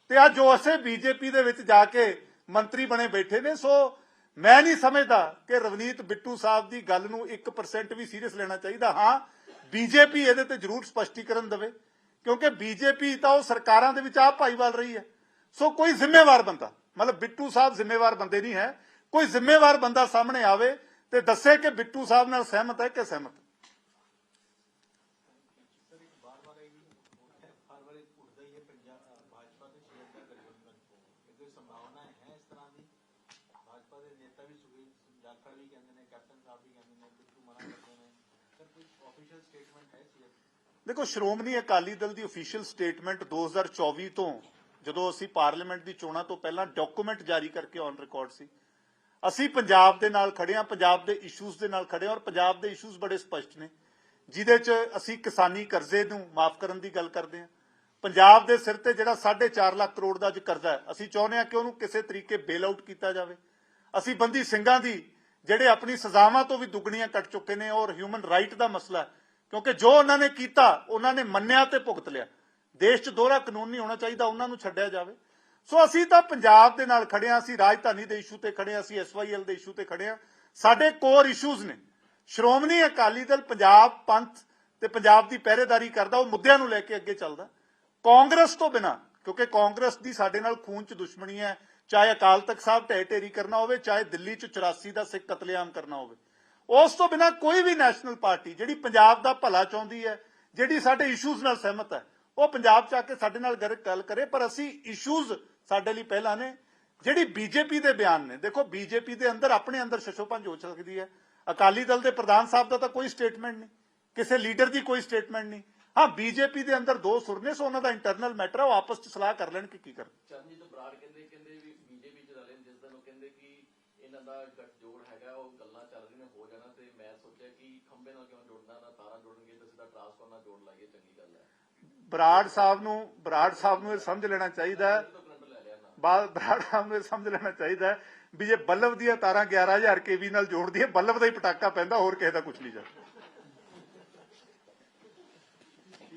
ਤੇ ਅੱਜ ਜੋ ਅਸੇ ਬੀਜੇਪੀ ਦੇ ਵਿੱਚ ਜਾ ਕੇ ਮੰਤਰੀ ਬਣੇ ਬੈਠੇ ਨੇ, ਸੋ ਮੈਂ ਨਹੀਂ ਸਮਝਦਾ ਕਿ ਰਵਨੀਤ ਬਿੱਟੂ ਸਾਹਿਬ ਦੀ ਗੱਲ ਨੂੰ 1% ਵੀ ਸੀਰੀਅਸ ਲੈਣਾ ਚਾਹੀਦਾ। ਹਾਂ ਬੀਜੇਪੀ ਇਹਦੇ ਤੇ ਜ਼ਰੂਰ ਸਪਸ਼ਟੀਕਰਨ ਦੇਵੇ, ਕਿਉਂਕਿ ਬੀਜੇਪੀ ਤਾਂ ਉਹ ਸਰਕਾਰਾਂ ਦੇ ਵਿੱਚ ਆਪ ਭਾਈਵਾਲ ਰਹੀ ਹੈ। ਸੋ ਕੋਈ ਜ਼ਿੰਮੇਵਾਰ ਬੰਦਾ, ਮਤਲਬ ਬਿੱਟੂ ਸਾਹਿਬ ਜ਼ਿੰਮੇਵਾਰ ਬੰਦੇ ਨਹੀਂ ਹੈ। ਕੋਈ ਜ਼ਿੰਮੇਵਾਰ ਬੰਦਾ ਸਾਹਮਣੇ ਆਵੇ ਤੇ ਦੱਸੇ ਕਿ ਬਿੱਟੂ ਸਾਹਿਬ ਨਾਲ ਸਹਿਮਤ ਹੈ ਕਿ ਸਹਿਮਤ ਹੈ। ਸਰ ਇੱਕ ਬਾਰ ਬਾਰ ਇਹ ਹਰ ਵਾਰ ਇੱਕ ਉੱਠਦਾ ਹੀ ਹੈ ਪੰਜਾਬ ਭਾਜਪਾ ਦੇ ਚੇਅਰ ਦਾ ਗਠਬੰਧਨ ਇਹ ਕੋਈ ਸੰਭਾਵਨਾ ਹੈ ਇਸ ਤਰ੍ਹਾਂ ਦੀ ਭਾਜਪਾ ਦੇ ਨੇਤਾ ਵੀ ਸੁਖੀ ਜਾਖੜ ਵੀ ਕਹਿੰਦੇ ਨੇ ਕੈਪਟਨ ਸਾਹਿਬ ਵੀ ਕਹਿੰਦੇ ਨੇ ਬਿੱਟੂ ਮਨਾ ਕਰਦੇ ਨੇ ਸਰ ਕੋਈ ਆਫੀਸ਼ੀਅਲ ਸਟੇਟਮੈਂਟ ਹੈ ਸੀਐਮ ਦੇਖੋ, ਸ਼੍ਰੋਮਣੀ ਅਕਾਲੀ ਦਲ ਦੀ ਅਫੀਸ਼ੀਅਲ ਸਟੇਟਮੈਂਟ 2024 ਤੋਂ ਜਦੋਂ ਅਸੀਂ ਪਾਰਲੀਮੈਂਟ ਦੀ ਚੋਣਾਂ ਤੋਂ ਪਹਿਲਾਂ ਡਾਕੂਮੈਂਟ ਜਾਰੀ ਕਰਕੇ ਔਨ ਰਿਕਾਰਡ ਸੀ। ਅਸੀਂ ਪੰਜਾਬ ਦੇ ਨਾਲ ਖੜੇ ਹਾਂ, ਪੰਜਾਬ ਦੇ ਇਸ਼ੂਜ਼ ਦੇ ਨਾਲ ਖੜੇ ਹਾਂ ਔਰ ਪੰਜਾਬ ਦੇ ਇਸ਼ੂਜ਼ ਬੜੇ ਸਪਸ਼ਟ ਨੇ, ਜਿਹਦੇ 'ਚ ਅਸੀਂ ਕਿਸਾਨੀ ਕਰਜ਼ੇ ਨੂੰ ਮਾਫ ਕਰਨ ਦੀ ਗੱਲ ਕਰਦੇ ਹਾਂ। ਪੰਜਾਬ ਦੇ ਸਿਰ ਤੇ ਜਿਹੜਾ 4.5 ਲੱਖ ਕਰੋੜ ਦਾ ਅੱਜ ਕਰਜ਼ਾ ਹੈ, ਅਸੀਂ ਚਾਹੁੰਦੇ ਹਾਂ ਕਿ ਉਹਨੂੰ ਕਿਸੇ ਤਰੀਕੇ ਬੇਲ ਆਊਟ ਕੀਤਾ ਜਾਵੇ। ਅਸੀਂ ਬੰਦੀ ਸਿੰਘਾਂ ਦੀ ਜਿਹੜੇ ਆਪਣੀ ਸਜ਼ਾਵਾਂ ਤੋਂ ਵੀ ਦੁੱਗਣੀਆਂ ਕੱਟ ਚੁੱਕੇ ਨੇ ਔਰ ਹਿਊਮਨ ਰਾਈਟ ਦਾ ਮਸਲਾ ਹੈ ਕਿਉਂਕਿ ਜੋ ਉਹਨਾਂ ਨੇ ਕੀਤਾ, ਉਹਨਾਂ ਨੇ ਮੰਨਿਆ ਤੇ ਭੁਗਤ ਲਿਆ। ਦੇਸ਼ 'ਚ ਦੋਹਰਾ ਕਾਨੂੰਨ ਨਹੀਂ ਹੋਣਾ ਚਾਹੀਦਾ, ਉਹਨਾਂ ਨੂੰ ਛੱਡਿਆ ਜਾਵੇ। ਸੋ ਅਸੀਂ ਤਾਂ ਪੰਜਾਬ ਦੇ ਨਾਲ ਖੜੇ ਹਾਂ, ਅਸੀਂ ਰਾਜਧਾਨੀ ਦੇ ਇਸ਼ੂ ਤੇ ਖੜੇ ਹਾਂ, ਅਸੀਂ ਐਸਵਾਈਐਲ ਦੇ ਇਸ਼ੂ ਤੇ ਖੜੇ ਹਾਂ। ਸਾਡੇ ਕੋਰ ਇਸ਼ੂਜ਼ ਨੇ। ਸ਼੍ਰੋਮਣੀ ਅਕਾਲੀ ਦਲ ਪੰਜਾਬ ਪੰਥ ਤੇ ਪੰਜਾਬ ਦੀ ਪਹਿਰੇਦਾਰੀ ਕਰਦਾ, ਉਹ ਮੁੱਦਿਆਂ ਨੂੰ ਲੈ ਕੇ ਅੱਗੇ ਚੱਲਦਾ। ਕਾਂਗਰਸ ਤੋਂ ਬਿਨਾ, ਕਿਉਂਕਿ ਕਾਂਗਰਸ ਦੀ ਸਾਡੇ ਨਾਲ ਖੂਨ 'ਚ ਦੁਸ਼ਮਣੀ ਹੈ, ਚਾਹੇ ਅਕਾਲ ਤਖਤ ਸਾਹਿਬ ਢਹਿ ਢੇਰੀ ਕਰਨਾ ਹੋਵੇ, ਚਾਹੇ ਦਿੱਲੀ 'ਚ 84 ਦਾ ਸਿੱਖ ਕਤਲੇਆਮ ਕਰਨਾ ਹੋਵੇ। ਉਸ ਤੋਂ ਬਿਨਾ ਕੋਈ ਵੀ ਨੈਸ਼ਨਲ ਪਾਰਟੀ ਜਿਹੜੀ ਪੰਜਾਬ ਦਾ ਭਲਾ ਚਾਹੁੰਦੀ ਹੈ, ਜਿਹੜੀ ਸਾਡੇ ਇਸ਼ੂਜ਼ ਨਾਲ ਸਹਿਮਤ ਹੈ, ਉਹ ਪੰਜਾਬ 'ਚ ਆ ਕੇ ਸਾਡੇ ਨਾਲ ਗੱਲ ਕਰੇ। ਪਰ ਅਸੀਂ ਇਸ਼ੂਜ਼ ਸਾਡੇ ਲਈ ਪਹਿਲਾਂ ਨੇ, ਜਿਹੜੀ ਬੀਜੇਪੀ ਦੇ ਬਿਆਨ ਨੇ। ਦੇਖੋ, ਬੀਜੇਪੀ ਦੇ ਅੰਦਰ, ਆਪਣੇ ਅੰਦਰ ਸ਼ਸ਼ੋਪੰਜ ਹੋ ਸਕਦੀ ਹੈ। ਅਕਾਲੀ ਦਲ ਦੇ ਪ੍ਰਧਾਨ ਸਾਹਿਬ ਦਾ ਤਾਂ ਕੋਈ ਸਟੇਟਮੈਂਟ ਨਹੀਂ। ਕਿਸੇ ਲੀਡਰ ਦੀ ਕੋਈ ਸਟੇਟਮੈਂਟ ਨਹੀਂ। ਹਾਂ, ਬੀਜੇਪੀ ਦੇ ਅੰਦਰ ਦੋ ਸੁਰ ਨੇ, ਸੋ ਉਹਨਾਂ ਦਾ ਇੰਟਰਨਲ ਮੈਟਰ ਹੈ ਉਹ ਆਪਸ 'ਚ ਸਲਾਹ ਕਰ ਲੈਣ ਕਿ ਕੀ ਕਰਨ। ਚਰਨਜੀਤ ਬਰਾੜ ਕਹਿੰਦੇ ਕਹਿੰਦੇ ਵੀ ਬੀਜੇਪੀ ਚ ਰਲੇ ਜਿਸ ਦਿਨ ਉਹ ਕਹਿੰਦੇ ਕਿ ਇਹਨਾਂ ਦਾ ਗੱਠਜੋੜ ਹੈਗਾ, ਉਹ ਗੱਲਾਂ ਚੱਲ ਰਹੀਆਂ ਨੇ ਹੋ ਜਾਣਾ ਤੇ ਮੈਂ ਸੋਚਿਆ ਖੰਬੇ ਨਾਲ ਕਿਉਂ ਜੋੜਨਾ ਨਾ ਤਾਰਾਂ ਜੋੜਨਗੇ ਤੇ ਸਿੱਧਾ ਟਰਾਂਸਫਾਰਮਰ ਨਾਲ ਜੋੜ ਲਾਈਏ ਚੰਗੀ ਗੱਲ ਹੈ। ਬਰਾੜ ਸਾਹਿਬ ਨੂੰ ਬਰਾੜ ਸਾਹਿਬ ਨੂੰ ਇਹ ਸਮਝ ਲੈਣਾ ਚਾਹੀਦਾ ਹੈ। ਤਾਂ ਕਰੰਟ ਲੈ ਲਿਆ ਨਾ। ਬਾ- ਬਰਾੜ ਸਾਹਿਬ ਨੂੰ ਇਹ ਸਮਝ ਲੈਣਾ ਚਾਹੀਦਾ ਹੈ ਵੀ ਜੇ ਬੱਲਬ ਦੀਆਂ ਤਾਰਾਂ 11000 ਕੇਵੀ ਨਾਲ ਜੋੜਦੀ ਹੈ ਬੱਲਬ ਦਾ ਹੀ ਪਟਾਕਾ ਪੈਂਦਾ ਹੋਰ ਕਿਸੇ ਦਾ ਕੁਝ ਨਹੀਂ ਜਾਂਦਾ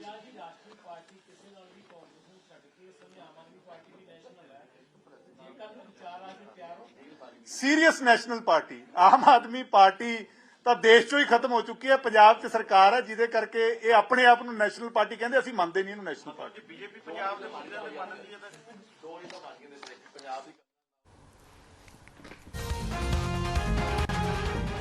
ਰਾਜੀ ਰਾਸ਼ਟਰੀ ਪਾਰਟੀ ਕਿਸੇ ਨਾਲ ਵੀ ਕਾਂਗਰਸ ਨੂੰ ਛੱਡ ਕੇ ਇਸ ਸਮੇਂ ਆਮ ਆਦਮੀ ਪਾਰਟੀ ਦੀ ਨੈਸ਼ਨਲ ਹੈ ਜੇਕਰ ਵਿਚਾਰ ਆ ਕੇ ਤਿਆਰ ਹੋ serious national party Aam Aadmi party ਤਾਂ ਦੇਸ਼ ਚੋਂ ਹੀ ਖਤਮ ਹੋ ਚੁੱਕੀ ਹੈ ਪੰਜਾਬ 'ਚ ਸਰਕਾਰ ਹੈ ਜਿਹਦੇ ਕਰਕੇ ਇਹ ਆਪਣੇ ਆਪ ਨੂੰ ਨੈਸ਼ਨਲ ਪਾਰਟੀ ਕਹਿੰਦੇ ਅਸੀਂ ਮੰਨਦੇ ਨਹੀਂ ਇਹਨੂੰ ਨੈਸ਼ਨਲ ਪਾਰਟੀ ਬੀਜੇਪੀ ਪੰਜਾਬ ਦੇ ਮੁੱਦਿਆਂ ਤੇ ਮੰਨਦੀ ਹੈ ਤਾਂ ਦੋ ਹੀ ਤਾਂ ਬਣ ਗਏ ਨੇ ਪੰਜਾਬ ਦੀ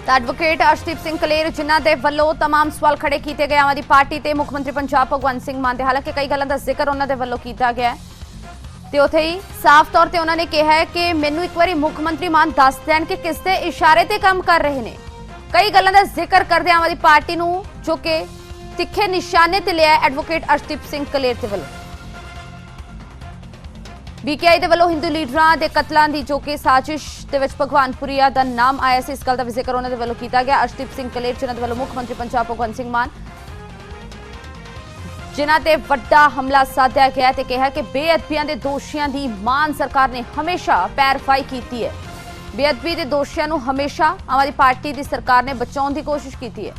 ਤਾਂ ਐਡਵੋਕੇਟ ਅਰਸ਼ਦੀਪ ਸਿੰਘ ਕਲੇਰ ਜਿਨ੍ਹਾਂ ਦੇ ਵੱਲੋਂ तमाम ਸਵਾਲ ਖੜੇ ਕੀਤੇ ਗਏ ਆਮ ਆਦਮੀ ਪਾਰਟੀ ਤੇ ਮੁੱਖ ਮੰਤਰੀ ਪੰਜਾਬ ਭਗਵੰਤ ਸਿੰਘ ਮਾਨ ਦੇ ਹਾਲਾਂਕਿ ਕਈ ਗੱਲਾਂ ਦਾ ਜ਼ਿਕਰ ਉਹਨਾਂ ਦੇ ਵੱਲੋਂ ਕੀਤਾ ਗਿਆ ਹੈ ਤੇ ਉਥੇ ਹੀ ਸਾਫ਼ ਤੌਰ ਤੇ ਉਹਨਾਂ ਨੇ ਕਿਹਾ ਹੈ ਕਿ ਮੈਨੂੰ ਇੱਕ ਵਾਰੀ ਮੁੱਖ ਮੰਤਰੀ ਮਾਨ ਦੱਸ ਦੇਣ ਕਿ ਕਿਸ ਦੇ ਇਸ਼ਾਰੇ ਤੇ ਕੰਮ ਕਰ ਰਹੇ ਨੇ ਕਈ ਗੱਲਾਂ ਦਾ ਜ਼ਿਕਰ ਕਰਦੇ ਆਮ ਆਦਮੀ ਪਾਰਟੀ ਨੂੰ, ਜੋ ਕਿ ਤਿੱਖੇ ਨਿਸ਼ਾਨੇ ਤੇ ਲਿਆ ਐਡਵੋਕੇਟ ਅਰਸ਼ਦੀਪ ਸਿੰਘ ਕਲੇਰ ਦੇ ਵੱਲੋਂ। ਬੀਕੇਆਈ ਦੇ ਵੱਲੋਂ ਹਿੰਦੂ ਲੀਡਰਾਂ ਦੇ ਕਤਲਾਂ ਦੀ ਜੋ ਕਿ ਸਾਜ਼ਿਸ਼ ਦੇ ਵਿੱਚ ਭਗਵਾਨਪੁਰੀਆ ਦਾ ਨਾਮ ਆਇਆ ਸੀ, ਇਸ ਗੱਲ ਦਾ ਵੀ ਜ਼ਿਕਰ ਉਹਨਾਂ ਦੇ ਵੱਲੋਂ ਕੀਤਾ ਗਿਆ। ਅਰਸ਼ਦੀਪ ਸਿੰਘ ਕਲੇਰ, ਜਿਨ੍ਹਾਂ ਦੇ ਵੱਲੋਂ ਮੁੱਖ ਮੰਤਰੀ ਪੰਜਾਬ ਭਗਵੰਤ ਸਿੰਘ ਮਾਨ, ਜਿਨ੍ਹਾਂ ਤੇ ਵੱਡਾ ਹਮਲਾ ਸਾਧਿਆ ਗਿਆ ਤੇ ਕਿਹਾ ਕਿ ਬੇਅਦਬੀਆਂ ਦੇ ਦੋਸ਼ੀਆਂ ਦੀ ਮਾਨ ਸਰਕਾਰ ਨੇ ਹਮੇਸ਼ਾ ਪੈਰਫਾਈ ਕੀਤੀ ਹੈ। ਬੇਅਦਬੀ ਦੇ ਦੋਸ਼ੀਆਂ ਨੂੰ ਹਮੇਸ਼ਾ ਆਮ ਆਦਮੀ ਪਾਰਟੀ ਦੀ ਸਰਕਾਰ ਨੇ ਬਚਾਉਣ ਦੀ ਕੋਸ਼ਿਸ਼ ਕੀਤੀ ਹੈ।